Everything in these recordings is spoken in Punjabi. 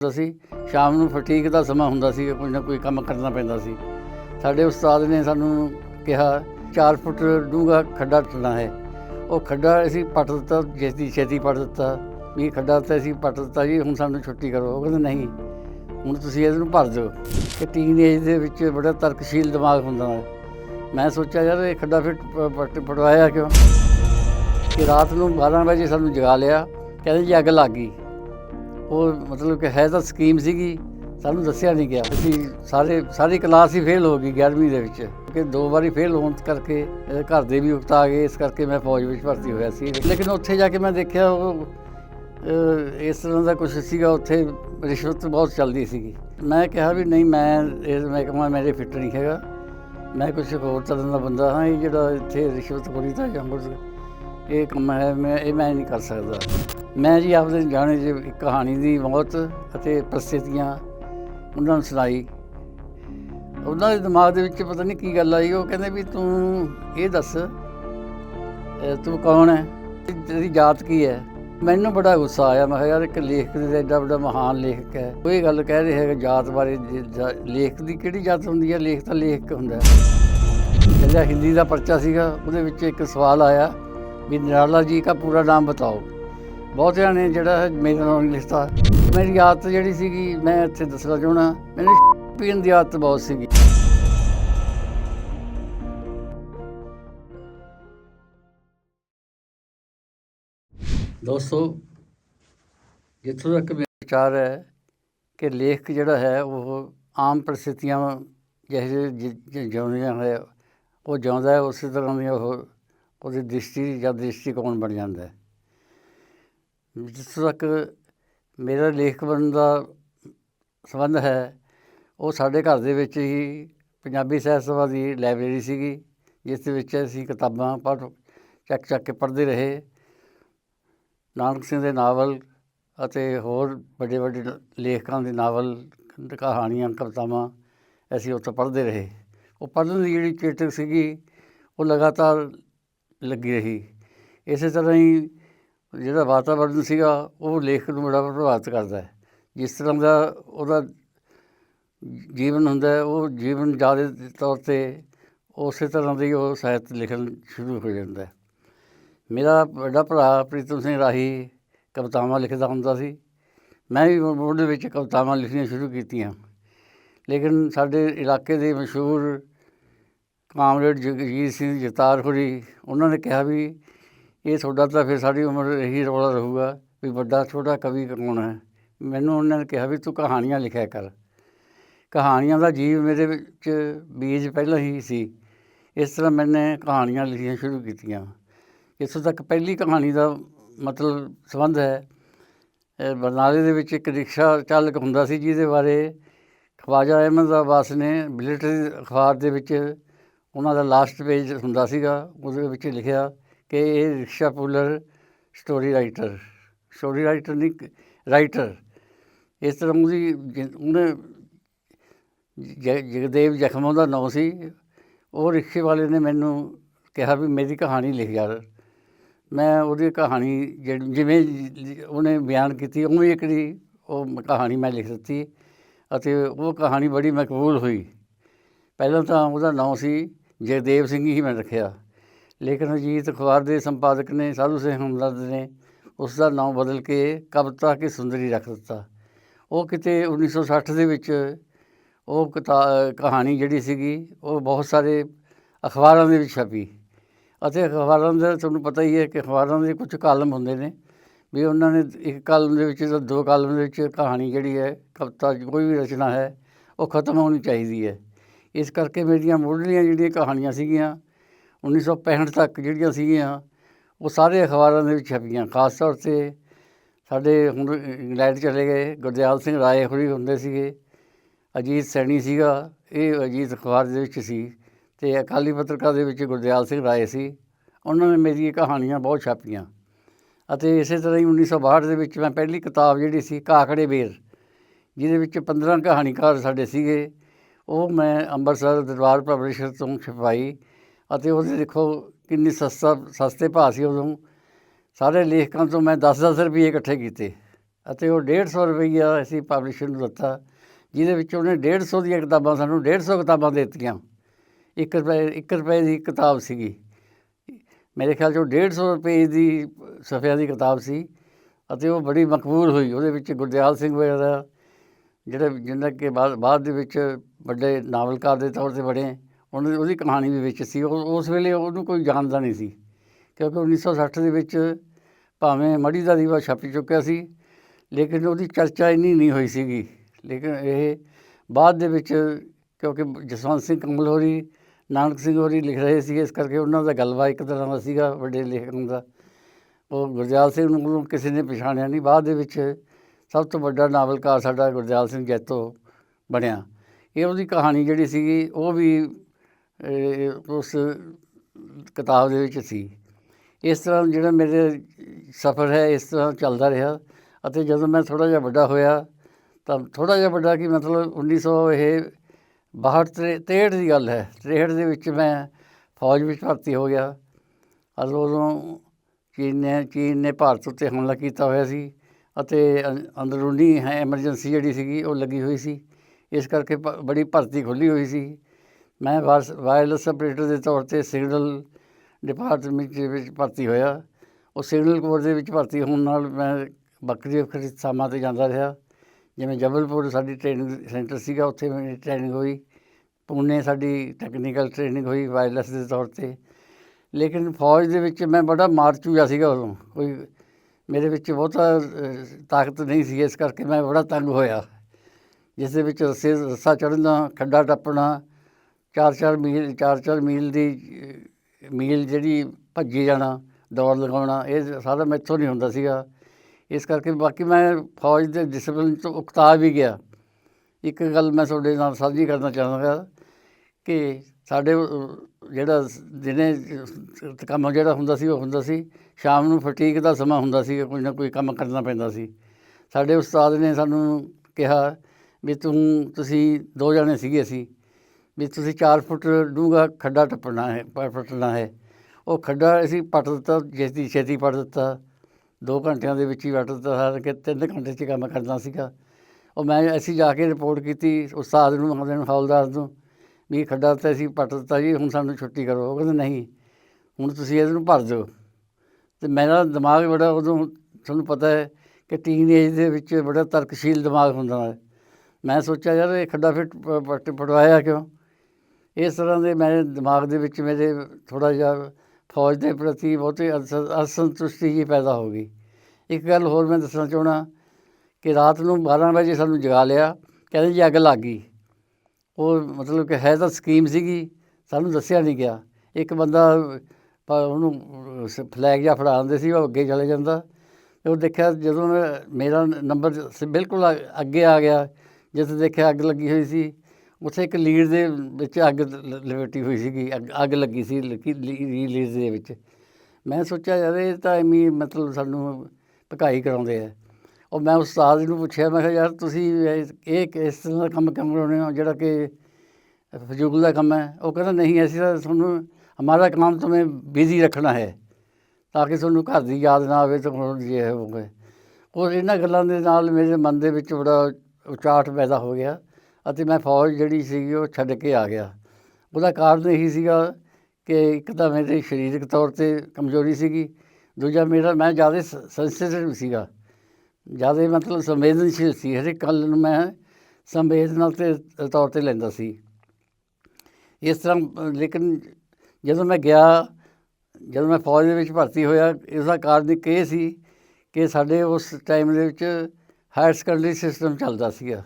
ਹੁੰਦਾ ਸੀ, ਸ਼ਾਮ ਨੂੰ ਫਟੀਕ ਦਾ ਸਮਾਂ ਹੁੰਦਾ ਸੀ, ਕੋਈ ਨਾ ਕੋਈ ਕੰਮ ਕਰਨਾ ਪੈਂਦਾ ਸੀ। ਸਾਡੇ ਉਸਤਾਦ ਨੇ ਸਾਨੂੰ ਕਿਹਾ 4 ਫੁੱਟ ਡੂੰਘਾ ਖੱਡਾ ਟੱਣਾ ਹੈ। ਉਹ ਖੱਡਾ ਅਸੀਂ ਪੱਟ ਦਿੱਤਾ, ਜਿਸ ਦੀ ਛੇਤੀ ਪੱਟ ਦਿੱਤਾ। ਵੀ ਖੱਡਾ ਤਾਂ ਅਸੀਂ ਪੱਟ ਦਿੱਤਾ ਜੀ, ਹੁਣ ਸਾਨੂੰ ਛੁੱਟੀ ਕਰੋ। ਉਹ ਕਹਿੰਦੇ, ਨਹੀਂ, ਹੁਣ ਤੁਸੀਂ ਇਹਨੂੰ ਭਰ ਦਿਓ। ਕਿ ਟੀਨੇਜ ਦੇ ਵਿੱਚ ਬੜਾ ਤਰਕਸ਼ੀਲ ਦਿਮਾਗ ਹੁੰਦਾ ਹੈ। ਮੈਂ ਸੋਚਿਆ, ਯਾਰ, ਇਹ ਖੱਡਾ ਫਿਰ ਪਟਵਾਇਆ ਕਿਉਂ? ਕਿ ਰਾਤ ਨੂੰ 12 ਵਜੇ ਸਾਨੂੰ ਜਗਾ ਲਿਆ। ਕਹਿੰਦੇ ਜੀ, ਅੱਗ ਲੱਗ ਗਈ। ਉਹ ਮਤਲਬ ਕਿ ਹੈ ਤਾਂ ਸਕੀਮ ਸੀਗੀ, ਸਾਨੂੰ ਦੱਸਿਆ ਨਹੀਂ ਗਿਆ। ਅਸੀਂ ਸਾਰੇ, ਸਾਰੀ ਕਲਾਸ ਹੀ ਫੇਲ ਹੋ ਗਈ 11ਵੀਂ ਦੇ ਵਿੱਚ। ਕਿ ਦੋ ਵਾਰੀ ਫੇਲ ਹੋਣ ਕਰਕੇ ਘਰ ਦੇ ਵੀ ਉਕਤਾ ਗਏ, ਇਸ ਕਰਕੇ ਮੈਂ ਫੌਜ ਵਿੱਚ ਭਰਤੀ ਹੋਇਆ ਸੀ। ਲੇਕਿਨ ਉੱਥੇ ਜਾ ਕੇ ਮੈਂ ਦੇਖਿਆ ਉਹ ਇਸ ਤਰ੍ਹਾਂ ਦਾ ਕੁਝ ਸੀਗਾ, ਉੱਥੇ ਰਿਸ਼ਵਤ ਬਹੁਤ ਚੱਲਦੀ ਸੀਗੀ। ਮੈਂ ਕਿਹਾ ਵੀ ਨਹੀਂ, ਮੈਂ ਇਹ ਮਹਿਕਮਾ ਮੇਰੇ ਫਿੱਟ ਨਹੀਂ ਹੈਗਾ। ਮੈਂ ਕੁਝ ਹੋਰ ਤਰ੍ਹਾਂ ਦਾ ਬੰਦਾ ਹਾਂ, ਇਹ ਜਿਹੜਾ ਇੱਥੇ ਰਿਸ਼ਵਤ ਖੋਰੀ ਦਾ ਜਾਂ ਇਹ ਕੰਮ ਹੈ, ਮੈਂ, ਇਹ ਮੈਂ ਨਹੀਂ ਕਰ ਸਕਦਾ। ਮੈਂ ਜੀ ਆਪਦੇ ਜਾਣੇ ਚ ਇੱਕ ਕਹਾਣੀ ਦੀ ਮੌਤ ਅਤੇ ਪ੍ਰਸਥਿਤੀਆਂ, ਉਹਨਾਂ ਨੂੰ ਸੁਣਾਈ। ਉਹਨਾਂ ਦੇ ਦਿਮਾਗ ਦੇ ਵਿੱਚ ਪਤਾ ਨਹੀਂ ਕੀ ਗੱਲ ਆਈ, ਉਹ ਕਹਿੰਦੇ ਵੀ ਤੂੰ ਇਹ ਦੱਸ ਤੂੰ ਕੌਣ ਹੈ? ਤੇ ਤੇਰੀ ਜਾਤ ਕੀ ਹੈ? ਮੈਨੂੰ ਬੜਾ ਗੁੱਸਾ ਆਇਆ, ਮੈਂ ਕਿਹਾ ਯਾਰ ਇੱਕ ਲੇਖਕ ਦੇ ਐਡਾ ਵੱਡਾ ਮਹਾਨ ਲੇਖਕ ਹੈ। ਉਹ ਇਹ ਗੱਲ ਕਹਿ ਰਿਹਾ ਹੈ ਜਾਤ ਬਾਰੇ, ਜੇ ਲੇਖ ਦੀ ਕਿਹੜੀ ਜਾਤ ਹੁੰਦੀ ਹੈ? ਲੇਖ ਤਾਂ ਲੇਖਕ ਹੁੰਦਾ ਹੈ। ਜਿਹੜਾ ਹਿੰਦੀ ਦਾ ਪਰਚਾ ਸੀਗਾ, ਉਹਦੇ ਵਿੱਚ ਇੱਕ ਸਵਾਲ ਆਇਆ ਵੀ ਨਿਰਾਲਾ ਜੀ ਦਾ ਪੂਰਾ ਨਾਮ ਬਤਾਓ। ਬਹੁਤਿਆਂ ਨੇ ਜਿਹੜਾ ਹੈ ਮੇਰਾ ਨਾਮ ਨਹੀਂ ਲਿਖਤਾ। ਮੇਰੀ ਆਦਤ ਜਿਹੜੀ ਸੀਗੀ, ਮੈਂ ਇੱਥੇ ਦੱਸਣਾ ਚਾਹਣਾ ਮੈਨੂੰ ਪੀਣ ਦੀ ਆਦਤ ਬਹੁਤ ਸੀਗੀ। ਦੋਸਤੋ, ਜਿੱਥੋਂ ਤੱਕ ਮੇਰਾ ਵਿਚਾਰ ਹੈ ਕਿ ਲੇਖਕ ਜਿਹੜਾ ਹੈ, ਉਹ ਆਮ ਪ੍ਰਸਥਿਤੀਆਂ ਜਿਹੇ ਜਿਉਂਦੀਆਂ ਹੈ ਉਹ ਜਿਉਂਦਾ ਹੈ, ਉਸੇ ਤਰ੍ਹਾਂ ਦੀ ਉਹ, ਉਹਦੀ ਦ੍ਰਿਸ਼ਟੀ ਜਾਂ ਦ੍ਰਿਸ਼ਟੀਕੋਣ ਬਣ ਜਾਂਦਾ ਹੈ। ਜਿੱਥੋਂ ਤੱਕ ਮੇਰਾ ਲੇਖਕ ਬਣਨ ਦਾ ਸੰਬੰਧ ਹੈ, ਉਹ ਸਾਡੇ ਘਰ ਦੇ ਵਿੱਚ ਹੀ ਪੰਜਾਬੀ ਸਾਹਿਤ ਸਭਾ ਦੀ ਲਾਇਬ੍ਰੇਰੀ ਸੀਗੀ, ਜਿਸ ਦੇ ਵਿੱਚ ਅਸੀਂ ਕਿਤਾਬਾਂ ਪੜ੍ਹ, ਚੱਕ ਚੱਕ ਕੇ ਪੜ੍ਹਦੇ ਰਹੇ। ਨਾਨਕ ਸਿੰਘ ਦੇ ਨਾਵਲ ਅਤੇ ਹੋਰ ਵੱਡੇ ਵੱਡੇ ਲੇਖਕਾਂ ਦੇ ਨਾਵਲ, ਕਹਾਣੀਆਂ, ਕਵਿਤਾਵਾਂ ਅਸੀਂ ਉੱਥੋਂ ਪੜ੍ਹਦੇ ਰਹੇ। ਉਹ ਪੜ੍ਹਨ ਦੀ ਜਿਹੜੀ ਚੇਤਕ ਸੀਗੀ, ਉਹ ਲਗਾਤਾਰ ਲੱਗੀ ਰਹੀ। ਇਸੇ ਤਰ੍ਹਾਂ ਹੀ ਜਿਹੜਾ ਵਾਤਾਵਰਣ ਸੀਗਾ, ਉਹ ਲੇਖਕ ਨੂੰ ਬੜਾ ਪ੍ਰਭਾਵਿਤ ਕਰਦਾ ਹੈ। ਜਿਸ ਤਰ੍ਹਾਂ ਦਾ ਉਹਦਾ ਜੀਵਨ ਹੁੰਦਾ ਉਹ ਜੀਵਨ ਜ਼ਿਆਦਾ ਤੌਰ ਤੇ ਉਸੇ ਤਰ੍ਹਾਂ ਦਾ ਹੀ ਉਹ ਸਾਹਿਤ ਲਿਖਣ ਸ਼ੁਰੂ ਹੋ ਜਾਂਦਾ ਹੈ। ਮੇਰਾ ਵੱਡਾ ਭਰਾ ਪ੍ਰੀਤਮ ਸਿੰਘ ਰਾਹੀ ਕਵਿਤਾਵਾਂ ਲਿਖਦਾ ਹੁੰਦਾ ਸੀ। ਮੈਂ ਵੀ ਉਹਦੇ ਵਿੱਚ ਕਵਿਤਾਵਾਂ ਲਿਖਣੀਆਂ ਸ਼ੁਰੂ ਕੀਤੀਆਂ। ਲੇਕਿਨ ਸਾਡੇ ਇਲਾਕੇ ਦੇ ਮਸ਼ਹੂਰ ਕਾਮਰੇਡ ਜਗਜੀਤ ਸਿੰਘ ਜਤਾਰ ਹੋਰੀ, ਉਹਨਾਂ ਨੇ ਕਿਹਾ ਵੀ ਇਹ ਤੁਹਾਡਾ ਤਾਂ ਫਿਰ ਸਾਰੀ ਉਮਰ ਇਹੀ ਰੌਲਾ ਰਹੂਗਾ ਵੀ ਵੱਡਾ ਛੋਟਾ ਕਵੀ ਕੌਣ ਹੈ? ਮੈਨੂੰ ਉਹਨਾਂ ਨੇ ਕਿਹਾ ਵੀ ਤੂੰ ਕਹਾਣੀਆਂ ਲਿਖਿਆ ਕਰ। ਕਹਾਣੀਆਂ ਦਾ ਜੀਵ ਮੇਰੇ ਵਿੱਚ ਬੀਜ ਪਹਿਲਾਂ ਹੀ ਸੀ। ਇਸ ਤਰ੍ਹਾਂ ਮੈਨੇ ਕਹਾਣੀਆਂ ਲਿਖਣੀਆਂ ਸ਼ੁਰੂ ਕੀਤੀਆਂ। ਇੱਥੋਂ ਤੱਕ ਪਹਿਲੀ ਕਹਾਣੀ ਦਾ ਮਤਲਬ ਸੰਬੰਧ ਹੈ ਬਰਨਾਲੇ ਦੇ ਵਿੱਚ ਇੱਕ ਰਿਕਸ਼ਾ ਚਾਲਕ ਹੁੰਦਾ ਸੀ ਜਿਹਦੇ ਬਾਰੇ ਖਵਾਜਾ ਅਹਿਮਦ ਅਬਾਸ ਨੇ ਮਿਲਟਰੀ ਅਖਬਾਰ ਦੇ ਵਿੱਚ ਉਹਨਾਂ ਦਾ ਲਾਸਟ ਪੇਜ ਹੁੰਦਾ ਸੀਗਾ, ਉਹਦੇ ਵਿੱਚ ਲਿਖਿਆ ਕਿ ਇਹ rickshaw puller, story writer story writer ਨਹੀਂ ਰਾਈਟਰ। ਇਸ ਤਰ੍ਹਾਂ ਉਹਦੀ ਜਿ- ਉਹਨੇ ਜਗਦੇਵ ਜ਼ਖਮ ਦਾ ਨਾਂ ਸੀ। ਉਹ ਰਿਕਸ਼ੇ ਵਾਲੇ ਨੇ ਮੈਨੂੰ ਕਿਹਾ ਵੀ ਮੇਰੀ ਕਹਾਣੀ ਲਿਖ ਯਾਰ। ਮੈਂ ਉਹਦੀ ਕਹਾਣੀ ਜਿਹੜੀ- ਜਿਵੇਂ ਉਹਨੇ ਬਿਆਨ ਕੀਤੀ, ਉਵੇਂ ਇੱਕ ਉਹ ਕਹਾਣੀ ਮੈਂ ਲਿਖ ਦਿੱਤੀ ਅਤੇ ਉਹ ਕਹਾਣੀ ਬੜੀ ਮਕਬੂਲ ਹੋਈ। ਪਹਿਲਾਂ ਤਾਂ ਉਹਦਾ ਨਾਂ ਸੀ ਜਗਦੇਵ ਸਿੰਘ ਹੀ ਮੈਂ ਰੱਖਿਆ। ਲੇਕਿਨ ਅਜੀਤ ਅਖਬਾਰ ਦੇ ਸੰਪਾਦਕ ਨੇ, ਸਾਧੂ ਸਿੰਘ ਹਮਦਰਦ ਨੇ ਉਸ ਦਾ ਨਾਮ ਬਦਲ ਕੇ ਕਵਿਤਾ ਕੀ ਸੁੰਦਰੀ ਰੱਖ ਦਿੱਤਾ। ਉਹ ਕਿਤੇ 1960 ਦੇ ਵਿੱਚ ਉਹ ਕਿਤਾ ਕਹਾਣੀ ਜਿਹੜੀ ਸੀਗੀ, ਉਹ ਬਹੁਤ ਸਾਰੇ ਅਖਬਾਰਾਂ ਦੇ ਵਿੱਚ ਛਪੀ। ਅਤੇ ਅਖਬਾਰਾਂ ਦਾ ਤੁਹਾਨੂੰ ਪਤਾ ਹੀ ਹੈ ਕਿ ਅਖਬਾਰਾਂ ਦੇ ਕੁਝ ਕਾਲਮ ਹੁੰਦੇ ਨੇ, ਵੀ ਉਹਨਾਂ ਨੇ ਇੱਕ ਕਾਲਮ ਦੇ ਵਿੱਚ ਜਾਂ ਦੋ ਕਾਲਮ ਦੇ ਵਿੱਚ ਕਹਾਣੀ ਜਿਹੜੀ ਹੈ, ਕਵਿਤਾ, ਕੋਈ ਵੀ ਰਚਨਾ ਹੈ, ਉਹ ਖਤਮ ਹੋਣੀ ਚਾਹੀਦੀ ਹੈ। ਇਸ ਕਰਕੇ ਮੇਰੀਆਂ ਮੁੱਢਲੀਆਂ ਜਿਹੜੀਆਂ ਕਹਾਣੀਆਂ ਸੀਗੀਆਂ 1965 ਤੱਕ ਜਿਹੜੀਆਂ ਸੀਗੀਆਂ, ਉਹ ਸਾਰੇ ਅਖਬਾਰਾਂ ਦੇ ਵਿੱਚ ਛਪੀਆਂ, ਖਾਸ ਤੌਰ ਤੇ ਸਾਡੇ ਹੁਣ ਇੰਗਲੈਂਡ ਚਲੇ ਗਏ, ਗੁਰਦਿਆਲ ਸਿੰਘ ਰਾਏ ਹੋਰੀ ਹੁੰਦੇ ਸੀਗੇ, ਅਜੀਤ ਸੈਣੀ ਸੀਗਾ, ਇਹ ਅਜੀਤ ਅਖਬਾਰ ਦੇ ਵਿੱਚ ਸੀ ਤੇ ਅਕਾਲੀ ਪੱਤਰਕਾਰ ਦੇ ਵਿੱਚ ਗੁਰਦਿਆਲ ਸਿੰਘ ਰਾਏ ਸੀ, ਉਹਨਾਂ ਨੇ ਮੇਰੀ ਕਹਾਣੀਆਂ ਬਹੁਤ ਛਾਪੀਆਂ। ਅਤੇ ਇਸੇ ਤਰ੍ਹਾਂ ਹੀ 1962 ਦੇ ਵਿੱਚ ਮੈਂ ਪਹਿਲੀ ਕਿਤਾਬ ਜਿਹੜੀ ਸੀ, ਕਾਕੜੇ ਬੇਰ, ਜਿਹਦੇ ਵਿੱਚ 15 ਕਹਾਣੀਕਾਰ ਸਾਡੇ ਸੀਗੇ, ਉਹ ਮੈਂ ਅੰਮ੍ਰਿਤਸਰ ਦਰਬਾਰ ਪਬਲਿਸ਼ਰ ਤੋਂ ਛਪਾਈ ਅਤੇ ਉਹਦੇ ਦੇਖੋ ਕਿੰਨੀ ਸਸਤਾ, ਸਸਤੇ ਭਾਅ ਸੀ ਉਦੋਂ। ਸਾਰੇ ਲੇਖਕਾਂ ਤੋਂ ਮੈਂ 10-10 ਰੁਪਏ ਇਕੱਠੇ ਕੀਤੇ ਅਤੇ ਉਹ 150 ਰੁਪਈਆ ਅਸੀਂ ਪਬਲਿਸ਼ਰ ਨੂੰ ਦਿੱਤਾ, ਜਿਹਦੇ ਵਿੱਚ ਉਹਨੇ 150 ਦੀਆਂ ਕਿਤਾਬਾਂ ਸਾਨੂੰ 150 ਕਿਤਾਬਾਂ ਦੇ ਦਿੱਤੀਆਂ। 1 ਰੁਪਏ 1 ਰੁਪਏ ਦੀ ਕਿਤਾਬ ਸੀਗੀ। ਮੇਰੇ ਖਿਆਲ 'ਚ ਉਹ 150 ਰੁਪਏ ਦੀ ਸਫ਼ਿਆਂ ਦੀ ਕਿਤਾਬ ਸੀ ਅਤੇ ਉਹ ਬੜੀ ਮਕਬੂਲ ਹੋਈ। ਉਹਦੇ ਵਿੱਚ ਗੁਰਦਿਆਲ ਸਿੰਘ ਵਗੈਰਾ, ਜਿਹੜੇ ਜਿਹਨਾਂ ਕਿ ਬਾਅਦ ਬਾਅਦ ਦੇ ਵਿੱਚ ਵੱਡੇ ਨਾਵਲਕਾਰ ਦੇ ਤੌਰ ਤੇ ਬਣੇ ਉਹਨਾਂ ਦੀ ਉਹਦੀ ਕਹਾਣੀ ਵੀ ਵਿੱਚ ਸੀ, ਉਹ ਉਸ ਵੇਲੇ ਉਹਨੂੰ ਕੋਈ ਜਾਣਦਾ ਨਹੀਂ ਸੀ, ਕਿਉਂਕਿ 1960 ਦੇ ਵਿੱਚ ਭਾਵੇਂ ਮੜੀ ਦਾ ਦੀਵਾ ਛਪ ਚੁੱਕਿਆ ਸੀ, ਲੇਕਿਨ ਉਹਦੀ ਚਰਚਾ ਇੰਨੀ ਨਹੀਂ ਹੋਈ ਸੀਗੀ, ਲੇਕਿਨ ਇਹ ਬਾਅਦ ਦੇ ਵਿੱਚ ਕਿਉਂਕਿ ਜਸਵੰਤ ਸਿੰਘ ਕਮਲ ਹੋਰੀ, ਨਾਨਕ ਸਿੰਘ ਹੋਰੀ ਲਿਖ ਰਹੇ ਸੀ, ਇਸ ਕਰਕੇ ਉਹਨਾਂ ਦਾ ਗਲਵਾ ਇੱਕ ਤਰ੍ਹਾਂ ਦਾ ਸੀਗਾ, ਵੱਡੇ ਲੇਖਕ ਦਾ। ਉਹ ਗੁਰਦਿਆਲ ਸਿੰਘ ਨੂੰ ਕਿਸੇ ਨੇ ਪਛਾਣਿਆ ਨਹੀਂ, ਬਾਅਦ ਦੇ ਵਿੱਚ ਸਭ ਤੋਂ ਵੱਡਾ ਨਾਵਲਕਾਰ ਸਾਡਾ ਗੁਰਦਿਆਲ ਸਿੰਘ ਜੈਤੋ ਬਣਿਆ। ਇਹ ਉਹਦੀ ਕਹਾਣੀ ਜਿਹੜੀ ਸੀਗੀ, ਉਹ ਵੀ ਉਸ ਕਿਤਾਬ ਦੇ ਵਿੱਚ ਸੀ। ਇਸ ਤਰ੍ਹਾਂ ਜਿਹੜਾ ਮੇਰੇ ਸਫ਼ਰ ਹੈ, ਇਸ ਤਰ੍ਹਾਂ ਚੱਲਦਾ ਰਿਹਾ ਅਤੇ ਜਦੋਂ ਮੈਂ ਥੋੜ੍ਹਾ ਜਿਹਾ ਵੱਡਾ ਹੋਇਆ ਤਾਂ ਥੋੜ੍ਹਾ ਜਿਹਾ ਵੱਡਾ ਕਿ ਮਤਲਬ 1900 ਇਹ 62 63 ਦੀ ਗੱਲ ਹੈ। 63 ਦੇ ਵਿੱਚ ਮੈਂ ਫੌਜ ਵਿੱਚ ਭਰਤੀ ਹੋ ਗਿਆ। ਅਦੋਂ, ਉਦੋਂ ਚੀਨ ਨੇ ਚੀਨ ਨੇ ਭਾਰਤ ਉੱਤੇ ਹਮਲਾ ਕੀਤਾ ਹੋਇਆ ਸੀ ਅਤੇ ਅੰਦਰੂਨੀ ਹੈ ਐਮਰਜੈਂਸੀ ਜਿਹੜੀ ਸੀਗੀ ਉਹ ਲੱਗੀ ਹੋਈ ਸੀ। ਇਸ ਕਰਕੇ ਭ- ਬੜੀ ਭਰਤੀ ਖੁੱਲੀ ਹੋਈ ਸੀ। ਮੈਂ ਵਾਇਰਸ, ਵਾਇਰਲੈਸ ਆਪਰੇਟਰ ਦੇ ਤੌਰ ਤੇ ਸਿਗਨਲ ਡਿਪਾਰਟਮੈਂਟ ਦੇ ਵਿੱਚ ਭਰਤੀ ਹੋਇਆ। ਉਹ ਸਿਗਨਲ ਕੋਰ ਦੇ ਵਿੱਚ ਭਰਤੀ ਹੋਣ ਨਾਲ ਮੈਂ ਵੱਖਰੀ ਵੱਖਰੀ ਥਾਵਾਂ ਤੇ ਜਾਂਦਾ ਰਿਹਾ। ਜਿਵੇਂ ਜਬਲਪੁਰ ਸਾਡੀ ਟ੍ਰੇਨਿੰਗ ਸੈਂਟਰ ਸੀਗਾ, ਉੱਥੇ ਮੇਰੀ ਟ੍ਰੇਨਿੰਗ ਹੋਈ। ਪੂਨੇ ਸਾਡੀ ਟੈਕਨੀਕਲ ਟ੍ਰੇਨਿੰਗ ਹੋਈ ਵਾਇਰਲੈਸ ਦੇ ਤੌਰ ਤੇ। ਲੇਕਿਨ ਫੌਜ ਦੇ ਵਿੱਚ ਮੈਂ ਬੜਾ ਮਾਰਚੂਆ ਸੀਗਾ ਉਦੋਂ। ਕੋਈ ਮੇਰੇ ਵਿੱਚ ਬਹੁਤਾ ਤਾਕਤ ਨਹੀਂ ਸੀ, ਇਸ ਕਰਕੇ ਮੈਂ ਬੜਾ ਤੰਗ ਹੋਇਆ। ਜਿਸ ਦੇ ਵਿੱਚ ਰੱਸੇ, ਰੱਸਾ ਚੜ੍ਹਨਾ, ਖੱਡਾ ਟੱਪਣਾ ਚਾਰ ਚਾਰ ਮੀਲ, ਚਾਰ ਚਾਰ ਮੀਲ ਦੀ ਮੀਲ ਜਿਹੜੀ ਭੱਜੀ ਜਾਣਾ, ਦੌੜ ਲਗਾਉਣਾ, ਇਹ ਸਾਰਾ ਮੈਥੋਂ ਨਹੀਂ ਹੁੰਦਾ ਸੀਗਾ। ਇਸ ਕਰਕੇ ਬਾਕੀ ਮੈਂ ਫੌਜ ਦੇ ਡਿਸਪਲਿਨ ਤੋਂ ਉਕਤਾ ਵੀ ਗਿਆ। ਇੱਕ ਗੱਲ ਮੈਂ ਤੁਹਾਡੇ ਨਾਲ ਸਾਂਝੀ ਕਰਨਾ ਚਾਹਾਂਗਾ ਕਿ ਸਾਡੇ ਜਿਹੜਾ ਦਿਨੇ ਕੰਮ ਜਿਹੜਾ ਹੁੰਦਾ ਸੀ, ਉਹ ਹੁੰਦਾ ਸੀ। ਸ਼ਾਮ ਨੂੰ ਫਟੀਕ ਦਾ ਸਮਾਂ ਹੁੰਦਾ ਸੀ, ਕੋਈ ਨਾ ਕੋਈ ਕੰਮ ਕਰਨਾ ਪੈਂਦਾ ਸੀ। ਸਾਡੇ ਉਸਤਾਦ ਨੇ ਸਾਨੂੰ ਕਿਹਾ ਵੀ ਤੂੰ, ਤੁਸੀਂ ਦੋ ਜਣੇ ਸੀਗੇ ਅਸੀਂ। ਵੀ ਤੁਸੀਂ 4 ਫੁੱਟ ਡੂੰਘਾ ਖੱਡਾ ਟੱਪਣਾ ਹੈ, ਪ- ਪੱਟਣਾ ਹੈ। ਉਹ ਖੱਡਾ ਅਸੀਂ ਪੱਟ ਦਿੱਤਾ ਛੇਤੀ ਛੇਤੀ ਪੱਟ ਦਿੱਤਾ। ਦੋ ਘੰਟਿਆਂ ਦੇ ਵਿੱਚ ਹੀ ਪੱਟ ਦਿੱਤਾ, ਹਾਰ ਕਿ ਤਿੰਨ ਘੰਟੇ 'ਚ ਕੰਮ ਕਰਨਾ ਸੀਗਾ। ਉਹ ਮੈਂ ਅਸੀਂ ਜਾ ਕੇ ਰਿਪੋਰਟ ਕੀਤੀ ਉਸਤਾਦ ਨੂੰ ਉਹਦੇ ਨੂੰ, ਹੌਲਦਾਰ ਨੂੰ, ਵੀ ਖੱਡਾ ਤਾਂ ਅਸੀਂ ਪੱਟ ਦਿੱਤਾ ਜੀ, ਹੁਣ ਸਾਨੂੰ ਛੁੱਟੀ ਕਰੋ। ਉਹ ਕਹਿੰਦੇ, ਨਹੀਂ, ਹੁਣ ਤੁਸੀਂ ਇਹਨੂੰ ਭਰ ਦਿਓ। ਤੇ ਮੇਰਾ ਦਿਮਾਗ ਬੜਾ ਉਦੋਂ, ਤੁਹਾਨੂੰ ਪਤਾ ਹੈ ਕਿ ਟੀਨ ਏਜ ਦੇ ਵਿੱਚ ਬੜਾ ਤਰਕਸ਼ੀਲ ਦਿਮਾਗ ਹੁੰਦਾ ਹੈ। ਮੈਂ ਸੋਚਿਆ, ਯਾਰ, ਇਹ ਖੱਡਾ ਫਿਰ ਪ- ਪਟਵਾਇਆ ਕਿਉਂ? ਇਸ ਤਰ੍ਹਾਂ ਦੇ ਮੇਰੇ ਦਿਮਾਗ ਦੇ ਵਿੱਚ ਮੇਰੇ ਥੋੜਾ ਜਿਹਾ ਫੌਜ ਦੇ ਪ੍ਰਤੀ ਬਹੁਤੀ ਅਸ- ਅਸੰਤੁਸ਼ਟੀ ਜੀ ਪੈਦਾ ਹੋ ਗਈ। ਇੱਕ ਗੱਲ ਹੋਰ ਮੈਂ ਦੱਸਣਾ ਚਾਹਣਾ ਕਿ ਰਾਤ ਨੂੰ 12 ਵਜੇ ਸਾਨੂੰ ਜਗਾ ਲਿਆ, ਕਹਿੰਦੇ ਜੀ ਅੱਗ ਲੱਗ ਗਈ। ਉਹ ਮਤਲਬ ਕਿ ਹੈ ਤਾਂ ਸਕੀਮ ਸੀਗੀ, ਸਾਨੂੰ ਦੱਸਿਆ ਨਹੀਂ ਗਿਆ। ਇੱਕ ਬੰਦਾ ਉਹਨੂੰ ਫਲੈਗ ਜਿਹਾ ਫੜਾ ਦਿੰਦੇ ਸੀ, ਉਹ ਅੱਗੇ ਚਲੇ ਜਾਂਦਾ। ਤੇ ਉਹ ਦੇਖਿਆ ਜਦੋਂ ਮੇਰਾ ਨੰਬਰ ਬਿਲਕੁਲ ਅੱਗੇ ਆ ਗਿਆ, ਜਿੱਥੇ ਦੇਖਿਆ ਅੱਗ ਲੱਗੀ ਹੋਈ ਸੀ। ਉੱਥੇ ਇੱਕ ਲੀਡ ਦੇ ਵਿੱਚ ਅੱਗ ਲ- ਲਪੇਟੀ ਹੋਈ ਸੀਗੀ, ਅੱਗ- ਅੱਗ ਲੱਗੀ ਸੀ ਲਕੀ- ਲੀ- ਲੀਡ ਦੇ ਵਿੱਚ। ਮੈਂ ਸੋਚਿਆ ਯਾਰ ਇਹ ਤਾਂ ਐਵੇਂ ਮਤਲਬ ਸਾਨੂੰ ਭਕਾਈ ਕਰਾਉਂਦੇ ਆ। ਉਹ ਮੈਂ ਉਸਤਾਦ ਨੂੰ ਪੁੱਛਿਆ, ਮੈਂ ਕਿਹਾ ਯਾਰ ਤੁਸੀਂ ਇਹ- ਇਸ ਤਰ੍ਹਾਂ ਦਾ ਕੰਮ ਕਰਾਉਂਦੇ ਹੋ, ਜਿਹੜਾ ਕਿ ਫਜ਼ੂਲ ਦਾ ਕੰਮ ਹੈ? ਉਹ ਕਹਿੰਦਾ, ਨਹੀਂ, ਅਸੀਂ ਤਾਂ ਤੁਹਾਨੂੰ, ਹਮਾਰਾ ਕੰਮ ਤੁਮੇ ਬਿਜ਼ੀ ਰੱਖਣਾ ਹੈ, ਤਾਂ ਕਿ ਤੁਹਾਨੂੰ ਘਰ ਦੀ ਯਾਦ ਨਾ ਆਵੇ, ਤਾਂ ਹੁਣ ਜੇ ਹੋਵੇ ਉਹ ਇਹਨਾਂ ਗੱਲਾਂ ਦੇ ਨਾਲ ਮੇਰੇ ਮਨ ਦੇ ਵਿੱਚ ਬੜਾ ਉਚਾਟ ਪੈਦਾ ਹੋ ਗਿਆ। ਅਤੇ ਮੈਂ ਫੌਜ ਜਿਹੜੀ ਸੀਗੀ ਉਹ ਛੱਡ ਕੇ ਆ ਗਿਆ। ਉਹਦਾ ਕਾਰਨ ਇਹੀ ਸੀਗਾ ਕਿ ਇੱਕ ਤਾਂ ਮੇਰੇ ਸਰੀਰਕ ਤੌਰ ਤੇ ਕਮਜ਼ੋਰੀ ਸੀਗੀ, ਦੂਜਾ ਮੇਰਾ, ਮੈਂ ਜ਼ਿਆਦਾ ਸੈਂਸਿਟਿਵ ਸੀਗਾ। ਜ਼ਿਆਦਾ ਮਤਲਬ ਸੰਵੇਦਨਸ਼ੀਲ ਸੀ ਹਰ ਇੱਕ ਗੱਲ ਨੂੰ ਮੈਂ ਸੰਵੇਦਨਲ ਤੇ, ਤੌਰ ਤੇ ਲੈਂਦਾ ਸੀ। ਇਸ ਤਰ੍ਹਾਂ, ਲੇਕਿਨ ਜਦੋਂ ਮੈਂ ਗਿਆ, ਜਦੋਂ ਮੈਂ ਫੌਜ ਦੇ ਵਿੱਚ ਭਰਤੀ ਹੋਇਆ ਇਸ ਦਾ ਕਾਰਨ ਇੱਕ ਇਹ ਸੀ ਕਿ ਸਾਡੇ ਉਸ ਟਾਈਮ ਦੇ ਵਿੱਚ ਹਾਇਰ ਸੈਕੰਡਰੀ ਸਿਸਟਮ ਚੱਲਦਾ ਸੀਗਾ।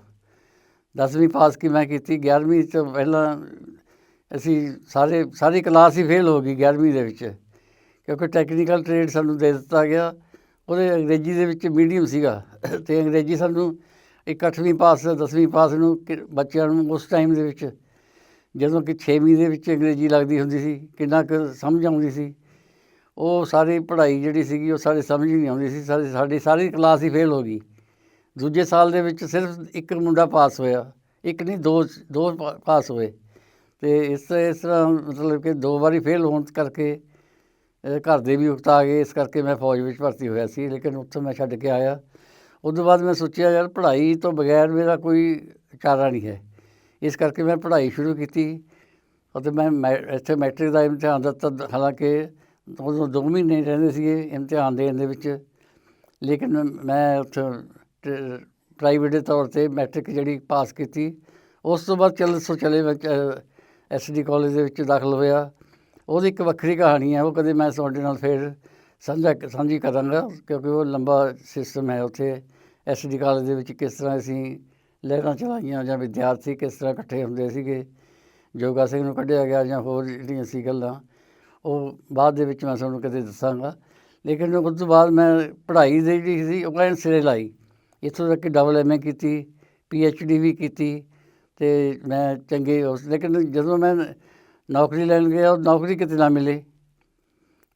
ਦਸਵੀਂ ਪਾਸ ਕੀ ਮੈਂ ਕੀਤੀ 11ਵੀਂ ਤੋਂ ਪਹਿਲਾਂ ਅਸੀਂ ਸਾਰੇ, ਸਾਰੀ ਕਲਾਸ ਹੀ ਫੇਲ ਹੋ ਗਈ 11ਵੀਂ ਦੇ ਵਿੱਚ, ਕਿਉਂਕਿ ਟੈਕਨੀਕਲ ਟ੍ਰੇਡ ਸਾਨੂੰ ਦੇ ਦਿੱਤਾ ਗਿਆ, ਉਹਦੇ ਅੰਗਰੇਜ਼ੀ ਦੇ ਵਿੱਚ ਮੀਡੀਅਮ ਸੀਗਾ, ਤੇ ਅੰਗਰੇਜ਼ੀ ਸਾਨੂੰ ਇੱਕ 8ਵੀਂ ਪਾਸ 10ਵੀਂ ਪਾਸ ਨੂੰ ਕਿ- ਬੱਚਿਆਂ ਨੂੰ ਉਸ ਟਾਈਮ ਦੇ ਵਿੱਚ, ਜਦੋਂ ਕਿ 6ਵੀਂ ਦੇ ਵਿੱਚ ਅੰਗਰੇਜ਼ੀ ਲੱਗਦੀ ਹੁੰਦੀ ਸੀ, ਕਿੰਨਾ ਕੁ ਸਮਝ ਆਉਂਦੀ ਸੀ, ਉਹ ਸਾਰੀ ਪੜ੍ਹਾਈ ਜਿਹੜੀ ਸੀਗੀ ਉਹ ਸਾਡੇ ਸਮਝ ਨਹੀਂ ਆਉਂਦੀ ਸੀ ਸਾਡੀ ਸਾਡੀ ਸਾਰੀ ਕਲਾਸ ਹੀ ਫੇਲ ਹੋ ਗਈ। ਦੂਜੇ ਸਾਲ ਦੇ ਵਿੱਚ ਸਿਰਫ ਇੱਕ ਮੁੰਡਾ ਪਾਸ ਹੋਇਆ। ਇੱਕ ਨਹੀਂ, ਦੋ ਦੋ ਪਾ- ਪਾਸ ਹੋਏ। ਤੇ ਇਸ ਇਸ ਤਰ੍ਹਾਂ ਮਤਲਬ ਕਿ ਦੋ ਵਾਰੀ ਫੇਲ ਹੋਣ ਕਰਕੇ ਘਰ ਦੇ ਵੀ ਉਕਤਾ ਗਏ। ਇਸ ਕਰਕੇ ਮੈਂ ਫੌਜ ਵਿੱਚ ਭਰਤੀ ਹੋਇਆ ਸੀ, ਲੇਕਿਨ ਉੱਥੋਂ ਮੈਂ ਛੱਡ ਕੇ ਆਇਆ। ਉਸ ਤੋਂ ਬਾਅਦ ਮੈਂ ਸੋਚਿਆ, ਯਾਰ ਪੜ੍ਹਾਈ ਤੋਂ ਬਗੈਰ ਮੇਰਾ ਕੋਈ ਚਾਰਾ ਨਹੀਂ ਹੈ। ਇਸ ਕਰਕੇ ਮੈਂ ਪੜ੍ਹਾਈ ਸ਼ੁਰੂ ਕੀਤੀ ਅਤੇ ਮੈਂ ਮੈ, ਇੱਥੇ ਮੈਟ੍ਰਿਕ ਦਾ ਇਮਤਿਹਾਨ ਦਿੱਤਾ। ਹਾਲਾਂਕਿ ਉਦੋਂ ਦੋ ਮਹੀਨੇ ਰਹਿੰਦੇ ਸੀਗੇ ਇਮਤਿਹਾਨ ਦੇਣ ਦੇ ਵਿੱਚ। ਲੇਕਿਨ ਮੈਂ ਉੱਥੇ ਪ੍ਰਾਈਵੇਟ ਦੇ ਤੌਰ ਤੇ ਮੈਟ੍ਰਿਕ ਜਿਹੜੀ ਪਾਸ ਕੀਤੀ। ਉਸ ਤੋਂ ਬਾਅਦ ਚੱਲ ਸੋ ਚਲੇ ਵਿੱਚ ਐਸਡੀ ਕਾਲਜ ਦੇ ਵਿੱਚ ਦਾਖਲ ਹੋਇਆ। ਉਹਦੀ ਇੱਕ ਵੱਖਰੀ ਕਹਾਣੀ ਹੈ, ਉਹ ਕਦੇ ਮੈਂ ਤੁਹਾਡੇ ਨਾਲ ਫਿਰ ਸਾਂਝਾ ਸਾਂਝੀ ਕਰਾਂਗਾ, ਕਿਉਂਕਿ ਉਹ ਲੰਬਾ ਸਿਸਟਮ ਹੈ ਉੱਥੇ। ਐਸਡੀ ਕਾਲਜ ਦੇ ਵਿੱਚ ਕਿਸ ਤਰ੍ਹਾਂ ਅਸੀਂ ਲਹਿਰਾਂ ਚਲਾਈਆਂ ਜਾਂ ਵਿਦਿਆਰਥੀ ਕਿਸ ਤਰ੍ਹਾਂ ਇਕੱਠੇ ਹੁੰਦੇ ਸੀਗੇ, ਜੋਗਾ ਸਿੰਘ ਨੂੰ ਕੱਢਿਆ ਗਿਆ ਜਾਂ ਹੋਰ ਜਿਹੜੀਆਂ ਸੀ ਗੱਲਾਂ, ਉਹ ਬਾਅਦ ਦੇ ਵਿੱਚ ਮੈਂ ਤੁਹਾਨੂੰ ਕਦੇ ਦੱਸਾਂਗਾ। ਲੇਕਿਨ ਉਸ ਤੋਂ ਬਾਅਦ ਮੈਂ ਪੜ੍ਹਾਈ ਦੀ ਜਿਹੜੀ ਸੀ, ਉਹ ਐਨ ਸਿਰੇ ਲਾਈ। ਇੱਥੋਂ ਤੱਕ ਕਿ ਡਬਲ ਐਮ ਏ ਕੀਤੀ ਪੀ ਐਚ ਡੀ ਵੀ ਕੀਤੀ ਤੇ ਮੈਂ ਚੰਗੇ ਉਸ, ਲੇਕਿਨ ਜਦੋਂ ਮੈਂ ਨੌਕਰੀ ਲੈਣ ਗਿਆ, ਉਹ ਨੌਕਰੀ ਕਿਤੇ ਨਾ ਮਿਲੇ।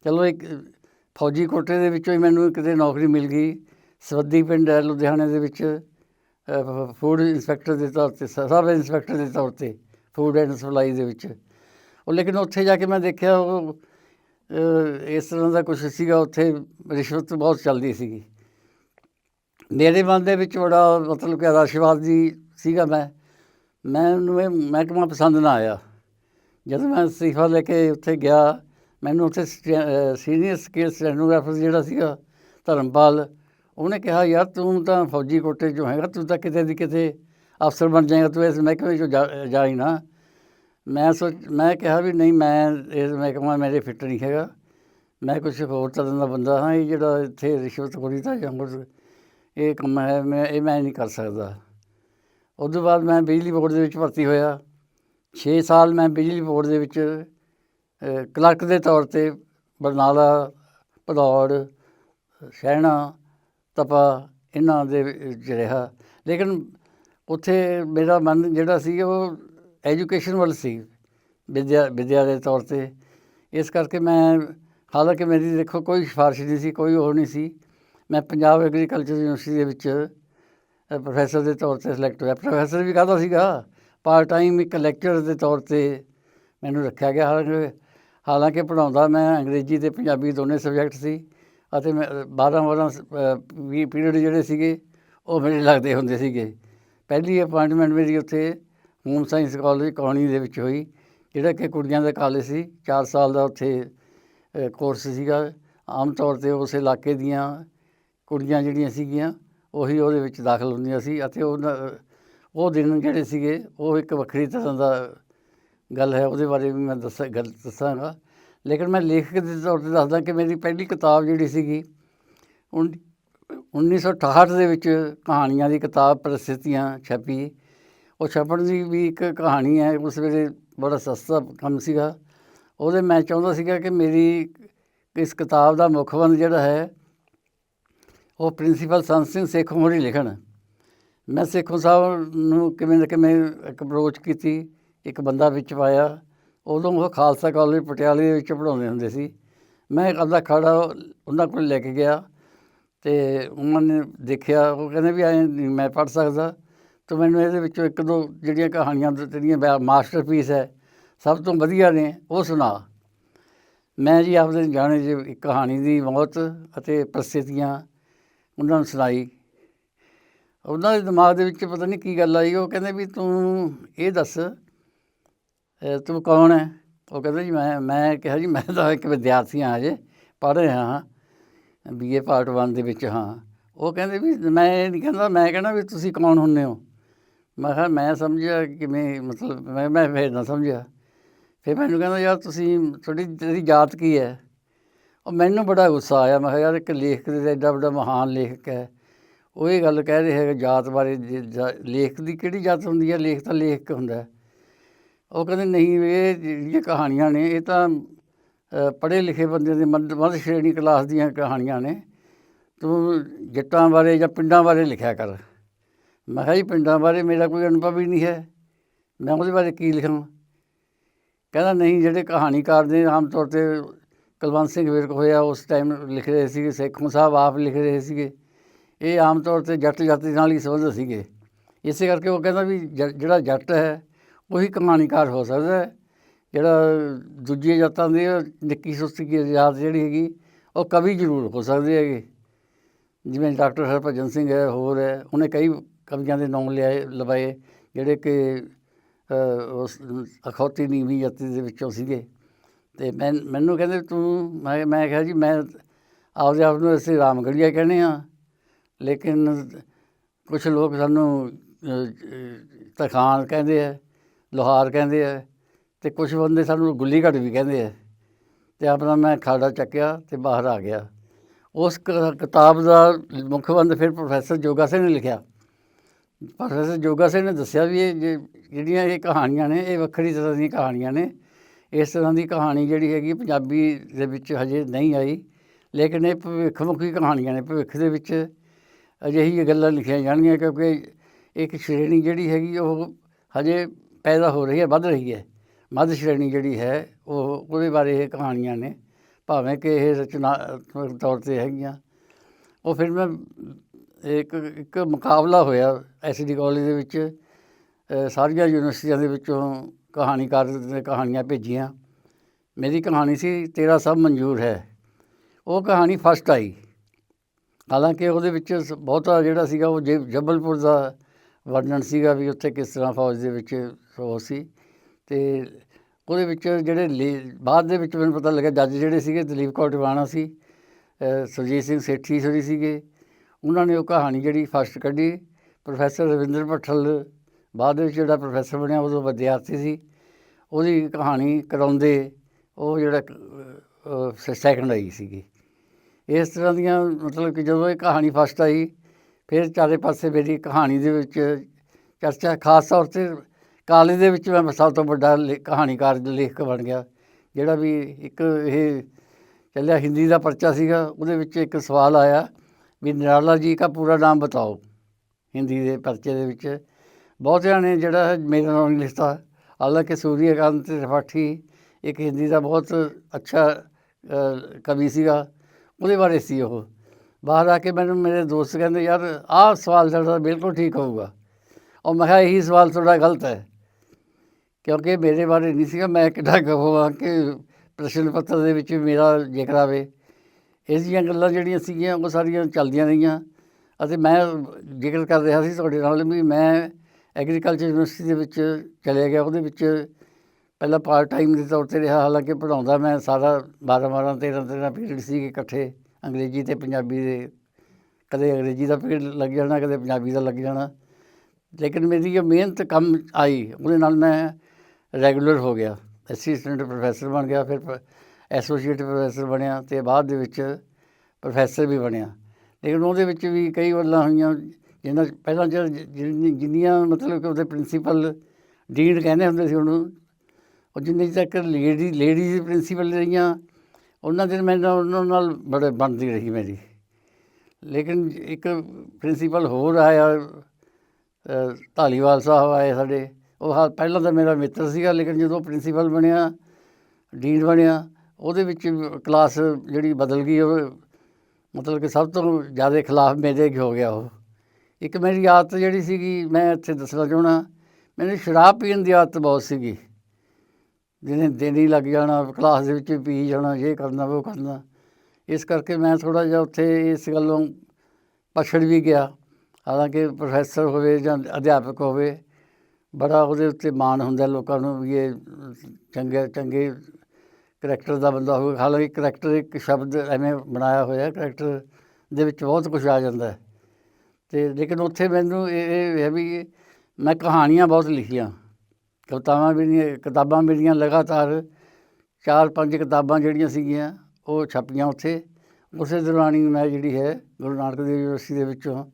ਚਲੋ ਇੱਕ ਫੌਜੀ ਕੋਟੇ ਦੇ ਵਿੱਚੋਂ ਹੀ ਮੈਨੂੰ ਕਿਤੇ ਨੌਕਰੀ ਮਿਲ ਗਈ। ਸਵੱਦੀ ਪਿੰਡ ਹੈ ਲੁਧਿਆਣੇ ਦੇ ਵਿੱਚ ਫੂਡ ਇੰਸਪੈਕਟਰ ਦੇ ਤੌਰ ਤੇ ਸਬ ਇੰਸਪੈਕਟਰ ਦੇ ਤੌਰ ਤੇ ਫੂਡ ਐਂਡ ਸਪਲਾਈ ਦੇ ਵਿੱਚ। ਉਹ ਲੇਕਿਨ ਉੱਥੇ ਜਾ ਕੇ ਮੈਂ ਦੇਖਿਆ ਉਹ ਇਸ ਤਰ੍ਹਾਂ ਦਾ ਕੁਝ ਸੀਗਾ, ਉੱਥੇ ਰਿਸ਼ਵਤ ਬਹੁਤ ਚੱਲਦੀ ਸੀਗੀ। ਮੇਰੇ ਮਨ ਦੇ ਵਿੱਚ ਬੜਾ ਮਤਲਬ ਕਿ ਆਦਰਸ਼ਵਾਦੀ ਸੀਗਾ ਮੈਂ। ਮੈਂ ਮੈਨੂੰ ਇਹ ਮਹਿਕਮਾ ਪਸੰਦ ਨਾ ਆਇਆ। ਜਦੋਂ ਮੈਂ ਅਸਤੀਫਾ ਲੈ ਕੇ ਉੱਥੇ ਗਿਆ, ਮੈਨੂੰ ਉੱਥੇ ਸੀਨੀਅਰ ਸਕਿੱਲ ਸਟੈਨੋਗ੍ਰਾਫਰ ਜਿਹੜਾ ਸੀਗਾ, ਧਰਮਪਾਲ, ਉਹਨੇ ਕਿਹਾ, ਯਾਰ ਤੂੰ ਤਾਂ ਫੌਜੀ ਕੋਟੇ 'ਚੋਂ ਹੈਗਾ, ਤੂੰ ਤਾਂ ਕਿਤੇ ਦੀ ਕਿਤੇ ਅਫਸਰ ਬਣ ਜਾਏਗਾ, ਤੂੰ ਇਸ ਮਹਿਕਮੇ 'ਚੋਂ ਜਾ- ਜਾ ਹੀ ਨਾ। ਮੈਂ ਸੋਚ, ਮੈਂ ਕਿਹਾ ਵੀ ਨਹੀਂ, ਮੈਂ ਇਸ ਮਹਿਕਮਾ ਮੇਰੇ ਫਿੱਟ ਨਹੀਂ ਹੈਗਾ। ਮੈਂ ਕੁਝ ਹੋਰ ਤਰ੍ਹਾਂ ਦਾ ਬੰਦਾ ਹਾਂ, ਇਹ ਜਿਹੜਾ ਇੱਥੇ ਰਿਸ਼ਵਤਖੋਰੀ ਦਾ ਜਾਂ ਹੋਰ ਇਹ ਕੰਮ ਹੈ, ਮੈਂ, ਇਹ ਮੈਂ ਨਹੀਂ ਕਰ ਸਕਦਾ। ਉਸ ਤੋਂ ਬਾਅਦ ਮੈਂ ਬਿਜਲੀ ਬੋਰਡ ਦੇ ਵਿੱਚ ਭਰਤੀ ਹੋਇਆ। 6 ਸਾਲ ਮੈਂ ਬਿਜਲੀ ਬੋਰਡ ਦੇ ਵਿੱਚ ਕਲਰਕ ਦੇ ਤੌਰ ਤੇ ਬਰਨਾਲਾ, ਭਦੌੜ ਸ਼ਹਿਣਾ ਤਪਾ, ਇਹਨਾਂ ਦੇ ਵਿੱਚ ਰਿਹਾ। ਲੇਕਿਨ ਉੱਥੇ ਮੇਰਾ ਮਨ ਜਿਹੜਾ ਸੀ, ਉਹ ਐਜੂਕੇਸ਼ਨ ਵੱਲ ਸੀ, ਵਿਦਿਆ ਵਿਦਿਆ ਦੇ ਤੌਰ ਤੇ। ਇਸ ਕਰਕੇ ਮੈਂ, ਹਾਲਾਂਕਿ ਮੇਰੀ ਦੇਖੋ ਕੋਈ ਸਿਫਾਰਿਸ਼ ਨਹੀਂ ਸੀ, ਕੋਈ ਉਹ ਨਹੀਂ ਸੀ। ਮੈਂ ਪੰਜਾਬ ਐਗਰੀਕਲਚਰ ਯੂਨੀਵਰਸਿਟੀ ਦੇ ਵਿੱਚ ਪ੍ਰੋਫੈਸਰ ਦੇ ਤੌਰ ਤੇ ਸਿਲੈਕਟ ਹੋਇਆ। ਪ੍ਰੋਫੈਸਰ ਵੀ ਕਾਹਦਾ ਸੀਗਾ? ਪਾਰਟ ਟਾਈਮ ਇੱਕ ਲੈਕਚਰਰ ਦੇ ਤੌਰ ਤੇ ਮੈਨੂੰ ਰੱਖਿਆ ਗਿਆ। ਹਾਲਾਂਕਿ ਹਾਲਾਂਕਿ ਪੜ੍ਹਾਉਂਦਾ ਮੈਂ ਅੰਗਰੇਜ਼ੀ ਤੇ ਪੰਜਾਬੀ ਦੋਨੇ ਸਬਜੈਕਟ ਸੀ ਅਤੇ ਮੈਂ 12 12 ਵੀ ਪੀਰੀਅਡ ਜਿਹੜੇ ਸੀਗੇ, ਉਹ ਮੇਰੇ ਲੱਗਦੇ ਹੁੰਦੇ ਸੀਗੇ। ਪਹਿਲੀ ਅਪਾਇੰਟਮੈਂਟ ਮੇਰੀ ਉੱਥੇ ਹੋਮ ਸਾਇੰਸ ਕਾਲਜ ਕੌਣੀ ਦੇ ਵਿੱਚ ਹੋਈ, ਜਿਹੜਾ ਕਿ ਕੁੜੀਆਂ ਦਾ ਕਾਲਜ ਸੀ। 4 ਸਾਲ ਦਾ ਉੱਥੇ ਕੋਰਸ ਸੀਗਾ। ਆਮ ਤੌਰ ਤੇ ਉਸ ਇਲਾਕੇ ਦੀਆਂ ਕੁੜੀਆਂ ਜਿਹੜੀਆਂ ਸੀਗੀਆਂ, ਉਹੀ ਉਹਦੇ ਵਿੱਚ ਦਾਖਲ ਹੁੰਦੀਆਂ ਸੀ ਅਤੇ ਉਹਨਾਂ ਉਹ ਦਿਨ ਜਿਹੜੇ ਸੀਗੇ, ਉਹ ਇੱਕ ਵੱਖਰੀ ਤਰ੍ਹਾਂ ਦਾ ਗੱਲ ਹੈ, ਉਹਦੇ ਬਾਰੇ ਵੀ ਮੈਂ ਦੱਸ, ਗੱਲ ਦੱਸਾਂਗਾ। ਲੇਕਿਨ ਮੈਂ ਲੇਖਕ ਦੇ ਤੌਰ ਤੇ ਦੱਸਦਾ ਕਿ ਮੇਰੀ ਪਹਿਲੀ ਕਿਤਾਬ ਜਿਹੜੀ ਸੀਗੀ, ਉਨ- 1968 ਦੇ ਵਿੱਚ ਕਹਾਣੀਆਂ ਦੀ ਕਿਤਾਬ ਪ੍ਰਸਿੱਧੀਆਂ ਛਪੀ। ਉਹ ਛਪਣ ਦੀ ਵੀ ਇੱਕ ਕਹਾਣੀ ਹੈ, ਉਸ ਵੇਲੇ ਬੜਾ ਸਸਤਾ ਕੰਮ ਸੀਗਾ। ਉਹਦੇ ਮੈਂ ਚਾਹੁੰਦਾ ਸੀਗਾ ਕਿ ਮੇਰੀ, ਇਸ ਕਿਤਾਬ ਦਾ ਮੁੱਖ ਬੰਦ ਜਿਹੜਾ ਹੈ ਉਹ ਪ੍ਰਿੰਸੀਪਲ ਸੰਤ ਸਿੰਘ ਸੇਖੋਂ ਹੋਰੀ ਲਿਖਣ। ਮੈਂ ਸੇਖੋਂ ਸਾਹਿਬ ਨੂੰ ਕਿਵੇਂ ਨਾ ਕਿਵੇਂ ਇੱਕ ਅਪਰੋਚ ਕੀਤੀ, ਇੱਕ ਬੰਦਾ ਵਿੱਚ ਪਾਇਆ। ਉਦੋਂ ਉਹ ਖਾਲਸਾ ਕਾਲਜ ਪਟਿਆਲੇ ਦੇ ਵਿੱਚ ਪੜ੍ਹਾਉਂਦੇ ਹੁੰਦੇ ਸੀ। ਮੈਂ ਇੱਕ ਅੱਧਾ ਖੜਾ ਉਹਨਾਂ ਕੋਲ ਲੈ ਕੇ ਗਿਆ ਤੇ ਉਹਨਾਂ ਨੇ ਦੇਖਿਆ, ਉਹ ਕਹਿੰਦੇ ਵੀ ਐਂ ਨਹੀਂ, ਮੈਂ ਪੜ੍ਹ ਸਕਦਾ। ਤੇ ਮੈਨੂੰ ਇਹਦੇ ਵਿੱਚੋਂ ਇੱਕ ਦੋ ਜਿਹੜੀਆਂ ਕਹਾਣੀਆਂ ਤੇ ਜਿਹੜੀਆਂ ਮਾਸਟਰਪੀਸ ਹੈ, ਸਭ ਤੋਂ ਵਧੀਆ ਨੇ, ਉਹ ਸੁਣਾ। ਮੈਂ ਜੀ ਆਪਦੇ ਜਾਣੇ ਜੀ ਕਹਾਣੀ ਦੀ ਮੌਤ ਅਤੇ ਪ੍ਰਸਿੱਧੀਆਂ ਉਹਨਾਂ ਨੂੰ ਸੁਣਾਈ। ਉਹਨਾਂ ਦੇ ਦਿਮਾਗ ਦੇ ਵਿੱਚ ਪਤਾ ਨਹੀਂ ਕੀ ਗੱਲ ਆਈ, ਉਹ ਕਹਿੰਦੇ ਵੀ ਤੂੰ ਇਹ ਦੱਸ ਤੂੰ ਕੌਣ ਹੈ? ਉਹ ਕਹਿੰਦਾ ਜੀ ਮੈਂ ਮੈਂ ਕਿਹਾ ਜੀ ਮੈਂ ਤਾਂ ਇੱਕ ਵਿਦਿਆਰਥੀ ਹਾਂ ਅਜੇ ਪੜ੍ਹ ਰਿਹਾ ਹਾਂ ਬੀਏ ਪਾਰਟ 1 ਦੇ ਵਿੱਚ ਹਾਂ। ਉਹ ਕਹਿੰਦੇ ਵੀ ਮੈਂ ਇਹ ਨਹੀਂ ਕਹਿੰਦਾ, ਮੈਂ ਕਹਿੰਦਾ ਵੀ ਤੁਸੀਂ ਕੌਣ ਹੁੰਦੇ ਹੋ? ਮੈਂ ਕਿਹਾ ਮੈਂ ਸਮਝਿਆ ਕਿਵੇਂ, ਮਤਲਬ ਮੈਂ ਮੈਂ ਫਿਰ ਨਾ ਸਮਝਿਆ। ਫਿਰ ਮੈਨੂੰ ਕਹਿੰਦਾ ਯਾਰ ਤੁਸੀਂ, ਤੁਹਾਡੀ, ਤੇਰੀ ਜਾਤ ਕੀ ਹੈ? ਉਹ ਮੈਨੂੰ ਬੜਾ ਗੁੱਸਾ ਆਇਆ, ਮੈਂ ਕਿਹਾ ਯਾਰ ਇੱਕ ਲੇਖਕ ਦੇ ਐਡਾ ਵੱਡਾ ਮਹਾਨ ਲੇਖਕ ਹੈ। ਉਹ ਇਹ ਗੱਲ ਕਹਿ ਰਿਹਾ ਹੈ ਕਿ ਜਾਤ ਬਾਰੇ, ਜੇ ਜਾ- ਲੇਖਕ ਦੀ ਕਿਹੜੀ ਜਾਤ ਹੁੰਦੀ ਹੈ? ਲੇਖ ਤਾਂ ਲੇਖਕ ਹੁੰਦਾ ਉਹ ਕਹਿੰਦੇ ਨਹੀਂ, ਇਹ ਜਿਹੜੀਆਂ ਕਹਾਣੀਆਂ ਨੇ, ਇਹ ਤਾਂ ਪੜ੍ਹੇ ਲਿਖੇ ਬੰਦੇ ਦੇ ਮੱਧ ਮੱਧ ਸ਼੍ਰੇਣੀ ਕਲਾਸ ਦੀਆਂ ਕਹਾਣੀਆਂ ਨੇ। ਤੂੰ ਜੱਟਾਂ ਬਾਰੇ ਜਾਂ ਪਿੰਡਾਂ ਬਾਰੇ ਲਿਖਿਆ ਕਰ। ਮੈਂ ਕਿਹਾ ਜੀ, ਪਿੰਡਾਂ ਬਾਰੇ ਮੇਰਾ ਕੋਈ ਅਨੁਭਵ ਹੀ ਨਹੀਂ ਹੈ। ਮੈਂ ਉਹਦੇ ਬਾਰੇ ਕੀ ਲਿਖਾਂ? ਕਹਿੰਦਾ ਨਹੀਂ, ਜਿਹੜੇ ਕਹਾਣੀਕਾਰ ਨੇ ਆਮ ਤੌਰ ਤੇ ਕੁਲਵੰਤ ਸਿੰਘ ਵਿਰਕ ਹੋਇਆ, ਉਸ ਟਾਈਮ ਲਿਖ ਰਹੇ ਸੀਗੇ, ਸੇਖੋਂ ਸਾਹਿਬ ਆਪ ਲਿਖ ਰਹੇ ਸੀਗੇ। ਇਹ ਆਮ ਤੌਰ ਤੇ ਜੱਟ ਜਾਤੀ ਨਾਲ ਹੀ ਸੰਬੰਧ ਸੀਗੇ। ਇਸੇ ਕਰਕੇ ਉਹ ਕਹਿੰਦਾ ਵੀ ਜਿਹੜਾ ਜੱਟ ਹੈ, ਉਹੀ ਕਹਾਣੀਕਾਰ ਹੋ ਸਕਦਾ ਹੈ। ਜਿਹੜਾ ਦੂਜੀਆਂ ਜਾਤਾਂ ਦੀ ਨਿੱਕੀ ਸੁਸਤੀ ਕੀ ਜਾਤ ਜਿਹੜੀ ਹੈਗੀ, ਉਹ ਕਵੀ ਜ਼ਰੂਰ ਹੋ ਸਕਦੇ ਹੈਗੇ। ਜਿਵੇਂ ਡਾਕਟਰ ਹਰਭਜਨ ਸਿੰਘ ਹੈ, ਹੋਰ ਹੈ, ਉਹਨੇ ਕਈ ਕਵੀਆਂ ਦੇ ਨਾਮ ਲਿਆਏ, ਲਵਾਏ, ਜਿਹੜੇ ਕਿ ਉਸ ਅਖੌਤੀ ਨੀਵੀਂ ਜਾਤੀ ਦੇ ਵਿੱਚੋਂ ਸੀਗੇ। ਤੇ ਮੈਂ, ਮੈਨੂੰ ਕਹਿੰਦੇ ਤੂੰ, ਮੈਂ ਮੈਂ ਕਿਹਾ ਜੀ, ਮੈਂ ਆਪਦੇ ਆਪ ਨੂੰ ਅਸੀਂ ਰਾਮਗੜੀਆ ਕਹਿੰਦੇ ਆ ਲੇਕਿਨ ਕੁਝ ਲੋਕ ਸਾਨੂੰ ਤਖਾਨ ਕਹਿੰਦੇ ਆ, ਲੋਹਾਰ ਕਹਿੰਦੇ ਆ, ਤੇ ਕੁਝ ਬੰਦੇ ਸਾਨੂੰ ਗੁੱਲੀ ਵੀ ਕਹਿੰਦੇ ਆ। ਤੇ ਆਪਣਾ ਮੈਂ ਖਾੜਾ ਚੱਕਿਆ ਤੇ ਬਾਹਰ ਆ ਗਿਆ। ਉਸ ਕ- ਕਿਤਾਬ ਦਾ ਮੁੱਖ ਬੰਦ ਫਿਰ ਪ੍ਰੋਫੈਸਰ ਜੋਗਾ ਸਿੰਘ ਨੇ ਲਿਖਿਆ। ਪ੍ਰੋਫੈਸਰ ਜੋਗਾ ਸਿੰਘ ਨੇ ਦੱਸਿਆ ਵੀ ਇਹ ਜੇ- ਜਿਹੜੀਆਂ ਇਹ ਕਹਾਣੀਆਂ ਨੇ, ਇਹ ਵੱਖਰੀ ਤਰ੍ਹਾਂ ਦੀਆਂ ਕਹਾਣੀਆਂ ਨੇ। ਇਸ ਤਰ੍ਹਾਂ ਦੀ ਕਹਾਣੀ ਜਿਹੜੀ ਹੈਗੀ ਪੰਜਾਬੀ ਦੇ ਵਿੱਚ ਹਜੇ ਨਹੀਂ ਆਈ, ਲੇਕਿਨ ਇਹ ਭਵਿੱਖਮੁਖੀ ਕਹਾਣੀਆਂ ਨੇ, ਭਵਿੱਖ ਦੇ ਵਿੱਚ ਅਜਿਹੀ ਗੱਲਾਂ ਲਿਖੀਆਂ ਜਾਣਗੀਆਂ ਕਿਉਂਕਿ ਇੱਕ ਸ਼੍ਰੇਣੀ ਜਿਹੜੀ ਹੈਗੀ ਉਹ ਹਜੇ ਪੈਦਾ ਹੋ ਰਹੀ ਹੈ, ਵੱਧ ਰਹੀ ਹੈ। ਮੱਧ ਸ਼੍ਰੇਣੀ ਜਿਹੜੀ ਹੈ, ਉਹ ਉਹਦੇ ਬਾਰੇ ਇਹ ਕਹਾਣੀਆਂ ਨੇ, ਭਾਵੇਂ ਕਿ ਇਹ ਰਚਨਾਤਮਕ ਤੌਰ ਤੇ ਹੈਗੀਆਂ। ਉਹ ਫਿਰ ਮੈਂ ਇੱਕ ਇੱਕ ਮੁਕਾਬਲਾ ਹੋਇਆ ਐਸਡੀ ਕਾਲਜ ਦੇ ਵਿੱਚ ਸਾਰੀਆਂ ਯੂਨੀਵਰਸਿਟੀਆਂ ਦੇ ਵਿੱਚੋਂ ਕਹਾਣੀਕਾਰ ਨੇ ਕਹਾਣੀਆਂ ਭੇਜੀਆਂ। ਮੇਰੀ ਕਹਾਣੀ ਸੀ ਤੇਰਾ ਸਭ ਮਨਜ਼ੂਰ ਹੈ। ਉਹ ਕਹਾਣੀ ਫਸਟ ਆਈ। ਹਾਲਾਂਕਿ ਉਹਦੇ ਵਿੱਚ ਸ- ਬਹੁਤਾ ਜਿਹੜਾ ਸੀਗਾ ਉਹ ਜੇ- ਜਬਲਪੁਰ ਦਾ ਵਰਣਨ ਸੀਗਾ ਵੀ ਉੱਥੇ ਕਿਸ ਤਰ੍ਹਾਂ ਫੌਜ ਦੇ ਵਿੱਚ ਉਹ ਸੀ। ਤੇ ਉਹਦੇ ਵਿੱਚ ਜਿਹੜੇ ਲੇ- ਬਾਅਦ ਦੇ ਵਿੱਚ ਮੈਨੂੰ ਪਤਾ ਲੱਗਾ ਜੱਜ ਜਿਹੜੇ ਸੀਗੇ ਦਲੀਪ ਕੌਰ ਟਿਵਾਣਾ ਸੀ ਅ, ਸੁਰਜੀਤ ਸਿੰਘ ਸੇਠੀ ਸਰੀ ਸੀਗੇ। ਉਹਨਾਂ ਨੇ ਉਹ ਕਹਾਣੀ ਜਿਹੜੀ ਫਸਟ ਕੱਢੀ ਪ੍ਰੋਫੈਸਰ ਰਵਿੰਦਰ ਭੱਠਲ ਬਾਅਦ ਦੇ ਵਿੱਚ ਜਿਹੜਾ ਪ੍ਰੋਫੈਸਰ ਬਣਿਆ ਉਦੋਂ ਵਿਦਿਆਰਥੀ ਸੀ, ਉਹਦੀ ਕਹਾਣੀ ਕਰਾਉਂਦੇ ਉਹ ਜਿਹੜਾ ਸੈਕੰਡ ਆਈ ਸੀਗੀ। ਇਸ ਤਰ੍ਹਾਂ ਦੀਆਂ ਮਤਲਬ ਕਿ ਜਦੋਂ ਇਹ ਕਹਾਣੀ ਫਸਟ ਆਈ, ਫਿਰ ਚਾਰੇ ਪਾਸੇ ਮੇਰੀ ਕਹਾਣੀ ਦੇ ਵਿੱਚ ਚਰਚਾ, ਖਾਸ ਤੌਰ ਤੇ ਕਾਲਜ ਦੇ ਵਿੱਚ ਮੈਂ ਸਭ ਤੋਂ ਵੱਡਾ ਲੇ- ਕਹਾਣੀਕਾਰ, ਲੇਖਕ ਬਣ ਗਿਆ, ਜਿਹੜਾ ਵੀ ਇੱਕ ਇਹ ਚੱਲਿਆ ਹਿੰਦੀ ਦਾ ਪਰਚਾ ਸੀਗਾ, ਉਹਦੇ ਵਿੱਚ ਇੱਕ ਸਵਾਲ ਆਇਆ ਵੀ ਨਿਰਾਲਾ ਜੀ ਦਾ ਪੂਰਾ ਨਾਮ ਬਤਾਓ, ਹਿੰਦੀ ਦੇ ਪਰਚੇ ਦੇ ਵਿੱਚ। ਬਹੁਤਿਆਂ ਨੇ ਜਿਹੜਾ ਮੇਰਾ ਨਾਮ ਨਹੀਂ ਲਿਖਤਾ। ਹਾਲਾਂਕਿ ਸੂਰੀਆਕਾਂਤ ਤ੍ਰਿਪਾਠੀ, ਇੱਕ ਹਿੰਦੀ ਦਾ ਬਹੁਤ ਅੱਛਾ ਕਵੀ ਸੀਗਾ, ਉਹਦੇ ਬਾਰੇ ਸੀ ਉਹ। ਬਾਹਰ ਆ ਕੇ ਮੈਨੂੰ ਮੇਰੇ ਦੋਸਤ ਕਹਿੰਦੇ, ਯਾਰ, ਆਹ ਸਵਾਲ ਤੁਹਾਡਾ ਬਿਲਕੁਲ ਠੀਕ ਹੋਊਗਾ। ਔਰ ਮੈਂ ਕਿਹਾ, ਇਹੀ ਸਵਾਲ ਤੁਹਾਡਾ ਗਲਤ ਹੈ। ਕਿਉਂਕਿ ਮੇਰੇ ਬਾਰੇ ਨਹੀਂ ਸੀਗਾ। ਮੈਂ ਕਿੱਡਾ ਕਹਾਂ ਕਿ ਪ੍ਰਸ਼ਨ ਪੱਤਰ ਦੇ ਵਿੱਚ ਮੇਰਾ ਜ਼ਿਕਰ ਆਵੇ। ਇਸ ਦੀਆਂ ਗੱਲਾਂ ਜਿਹੜੀਆਂ ਸੀਗੀਆਂ, ਉਹ ਸਾਰੀਆਂ ਚੱਲਦੀਆਂ ਰਹੀਆਂ। ਅਤੇ ਮੈਂ ਜ਼ਿਕਰ ਕਰ ਰਿਹਾ ਸੀ ਤੁਹਾਡੇ ਨਾਲ ਵੀ ਮੈਂ ਐਗਰੀਕਲਚਰ ਯੂਨੀਵਰਸਿਟੀ ਦੇ ਵਿੱਚ ਚਲੇ ਗਿਆ। ਉਹਦੇ ਵਿੱਚ ਪਹਿਲਾਂ ਪਾਰਟ ਟਾਈਮ ਦੇ ਤੌਰ ਤੇ ਰਿਹਾ। ਹਾਲਾਂਕਿ ਪੜਾਉਂਦਾ ਮੈਂ ਸਾਰਾ 12 12 13 13 ਪੀਰੀਅਡ ਸੀਗੇ ਇਕੱਠੇ। ਅੰਗਰੇਜ਼ੀ ਤੇ ਪੰਜਾਬੀ ਦੇ। ਕਦੇ ਅੰਗਰੇਜ਼ੀ ਦਾ ਪੀਰੀਅਡ ਲੱਗ ਜਾਣਾ, ਕਦੇ ਪੰਜਾਬੀ ਦਾ ਲੱਗ ਜਾਣਾ। ਲੇਕਿਨ ਮੇਰੀ ਇਹ ਮਿਹਨਤ ਕੰਮ ਆਈ। ਉਹਦੇ ਨਾਲ ਮੈਂ ਰੈਗੂਲਰ ਹੋ ਗਿਆ। ਅਸਿਸਟੈਂਟ ਪ੍ਰੋਫੈਸਰ ਬਣ ਗਿਆ, ਫਿਰ ਐਸੋਸੀਏਟ ਪ੍ਰੋਫੈਸਰ ਬਣਿਆ ਤੇ ਬਾਅਦ ਦੇ ਵਿੱਚ ਪ੍ਰੋਫੈਸਰ ਵੀ ਬਣਿਆ। ਲੇਕਿਨ ਉਹਦੇ ਵਿੱਚ ਵੀ ਕਈ ਗੱਲਾਂ ਹੋਈਆਂ। ਜਿਨ੍ਹਾਂ 'ਚ ਪਹਿਲਾਂ ਜਿਹੜਾ ਜਿੰਨੀ- ਜਿੰਨੀਆਂ ਮਤਲਬ ਕਿ ਉਹਦੇ ਪ੍ਰਿੰਸੀਪਲ ਡੀਨ ਕਹਿੰਦੇ ਹੁੰਦੇ ਸੀ ਉਹਨੂੰ ਉਹ ਜਿੰਨੀ ਤੱਕ ਲੇਡੀ ਲੇਡੀਜ਼ ਪ੍ਰਿੰਸੀਪਲ ਰਹੀਆਂ ਉਹਨਾਂ ਦਿਨ ਮੈਂ ਉਹਨਾਂ ਨਾਲ ਬੜੇ ਬਣਦੀ ਰਹੀ ਮੇਰੀ। ਲੇਕਿਨ ਇੱਕ ਪ੍ਰਿੰਸੀਪਲ ਹੋਰ ਆਇਆ ਅ, ਧਾਲੀਵਾਲ ਸਾਹਿਬ ਆਏ ਸਾਡੇ। ਉਹ ਹਾਲ ਪਹਿਲਾਂ ਤਾਂ ਮੇਰਾ ਮਿੱਤਰ ਸੀਗਾ ਲੇਕਿਨ ਜਦੋਂ ਪ੍ਰਿੰਸੀਪਲ ਬਣਿਆ ਡੀਨ ਬਣਿਆ ਉਹਦੇ ਵਿੱਚ ਕਲਾਸ ਜਿਹੜੀ ਬਦਲ ਗਈ ਉਹ ਮਤਲਬ ਕਿ ਸਭ ਤੋਂ ਜ਼ਿਆਦਾ ਖਿਲਾਫ ਮੇਰੇ ਹੋ ਗਿਆ ਉਹ। ਇੱਕ ਮੇਰੀ ਆਦਤ ਜਿਹੜੀ ਸੀਗੀ, ਮੈਂ ਇੱਥੇ ਦੱਸਣਾ ਚਾਹਣਾ ਮੈਨੂੰ ਸ਼ਰਾਬ ਪੀਣ ਦੀ ਆਦਤ ਬਹੁਤ ਸੀਗੀ। ਜਿਹਨੇ ਦਿਨ ਹੀ ਲੱਗ ਜਾਣਾ ਕਲਾਸ ਦੇ ਵਿੱਚ ਪੀ ਜਾਣਾ ਇਹ ਕਰਨਾ, ਉਹ ਕਰਨਾ। ਇਸ ਕਰਕੇ ਮੈਂ ਥੋੜਾ ਜਿਹਾ ਉੱਥੇ ਇਸ ਗੱਲੋਂ ਪਛੜ ਵੀ ਗਿਆ। ਹਾਲਾਂਕਿ ਪ੍ਰੋਫੈਸਰ ਹੋਵੇ ਜਾਂ ਅਧਿਆਪਕ ਹੋਵੇ, ਬੜਾ ਉਹਦੇ ਉੱਤੇ ਮਾਣ ਹੁੰਦਾ ਲੋਕਾਂ ਨੂੰ ਵੀ ਇਹ ਚੰਗੇ ਚੰਗੇ ਕਰੈਕਟਰ ਦਾ ਬੰਦਾ ਹੋਵੇ। ਹਾਲਾਂਕਿ ਕਰੈਕਟਰ ਇੱਕ ਸ਼ਬਦ ਐਵੇਂ ਬਣਾਇਆ ਹੋਇਆ ਕਰੈਕਟਰ ਦੇ ਵਿੱਚ ਬਹੁਤ ਕੁਝ ਆ ਜਾਂਦਾ ਹੈ। ਤੇ ਲੇਕਿਨ ਉੱਥੇ ਮੈਨੂੰ ਇਹ ਇਹ ਹੈ ਵੀ ਮੈਂ ਕਹਾਣੀਆਂ ਬਹੁਤ ਲਿਖੀਆਂ। ਕਵਿਤਾਵਾਂ ਮੇਰੀਆਂ ਕਿਤਾਬਾਂ ਮੇਰੀਆਂ ਲਗਾਤਾਰ ਚਾਰ ਪੰਜ ਕਿਤਾਬਾਂ ਜਿਹੜੀਆਂ ਸੀਗੀਆਂ, ਉਹ ਛਪੀਆਂ ਉੱਥੇ। ਉਸੇ ਦੌਰਾਨ ਹੀ ਮੈਂ ਜਿਹੜੀ ਹੈ ਗੁਰੂ ਨਾਨਕ ਦੇਵ ਯੂਨੀਵਰਸਿਟੀ ਦੇ ਵਿੱਚੋਂ